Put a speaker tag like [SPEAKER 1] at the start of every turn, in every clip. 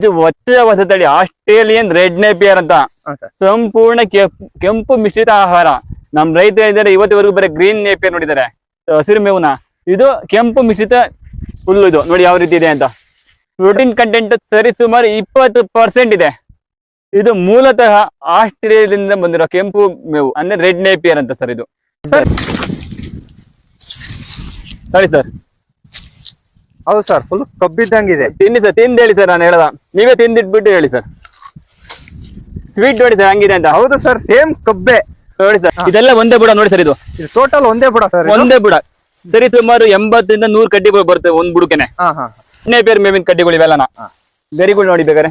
[SPEAKER 1] ಇದು ಒಚ್ಚ ಹೊಸ ತಳಿ ಆಸ್ಟ್ರೇಲಿಯನ್ ರೆಡ್ ನೇಪಿಯರ್ ಅಂತ. ಸಂಪೂರ್ಣ ಕೆಂಪ್- ಮಿಶ್ರಿತ ಆಹಾರ. ನಮ್ ರೈತ ಇದ್ದಾರೆ ಇವತ್ತಿವರೆಗೂ ಬರೀ ಗ್ರೀನ್ ನೇಪಿಯರ್ ನೋಡಿದ್ದಾರೆ. ಹಸಿರು ಮೇವುನ. ಇದು ಕೆಂಪು ಮಿಶ್ರಿತ ಹುಲ್ಲು ಇದು. ನೋಡಿ ಯಾವ ರೀತಿ ಇದೆ ಅಂತ. ಪ್ರೋಟೀನ್ ಕಂಟೆಂಟ್ ಸರಿ ಸುಮಾರು ಇಪ್ಪತ್ತು ಪರ್ಸೆಂಟ್ ಇದೆ. ಇದು ಮೂಲತಃ ಆಸ್ಟ್ರೇಲಿಯಾದಿಂದ ಬಂದಿರೋ ಕೆಂಪು ಮೇವು ಅಂದ್ರೆ ರೆಡ್ ನೇಪಿಯರ್ ಅಂತ ಸರ್ ಇದು. ಸರಿ ಸರ್.
[SPEAKER 2] ಹೌದು ಸರ್ ಫುಲ್ ಕಬ್ಬಿದ್ದಂಗಿದೆ
[SPEAKER 1] ತಿನ್ನಿ ಸರ್ ತಿಂದು ಹೇಳಿ ಸರ್ ನಾನು ಹೇಳ್ದ. ನೀವೇ ತಿಂದಿಟ್ಬಿಟ್ಟು ಹೇಳಿ ಸರ್ ಸ್ವೀಟ್ ನೋಡಿ ಸರ್ ಹಂಗಿದೆ ಅಂತ.
[SPEAKER 2] ಹೌದು ಸರ್ ಸೇಮ್ ಕಬ್ಬೆ.
[SPEAKER 1] ನೋಡಿ ಸರ್ ಇದೆಲ್ಲ ಒಂದೇ ಬುಡ ನೋಡಿ ಸರ್ ಇದು.
[SPEAKER 2] ಟೋಟಲ್ ಒಂದೇ ಬುಡ ಸರ್
[SPEAKER 1] ಒಂದೇ ಬುಡ. ಸರಿ ಸುಮಾರು ಎಂಬತ್ತರಿಂದ ನೂರು ಕಡ್ಡಿಗಳು ಬರುತ್ತೆ ಒಂದ್ ಬುಡಕೆನೆ ಇನ್ನೇ ಬೇರೆ ಮೇವಿನ ಕಡ್ಡಿಗಳು
[SPEAKER 2] ಇವೆಲ್ಲ.
[SPEAKER 1] ಗರಿಗಳು ನೋಡಿ ಬೇಕಾರೆ.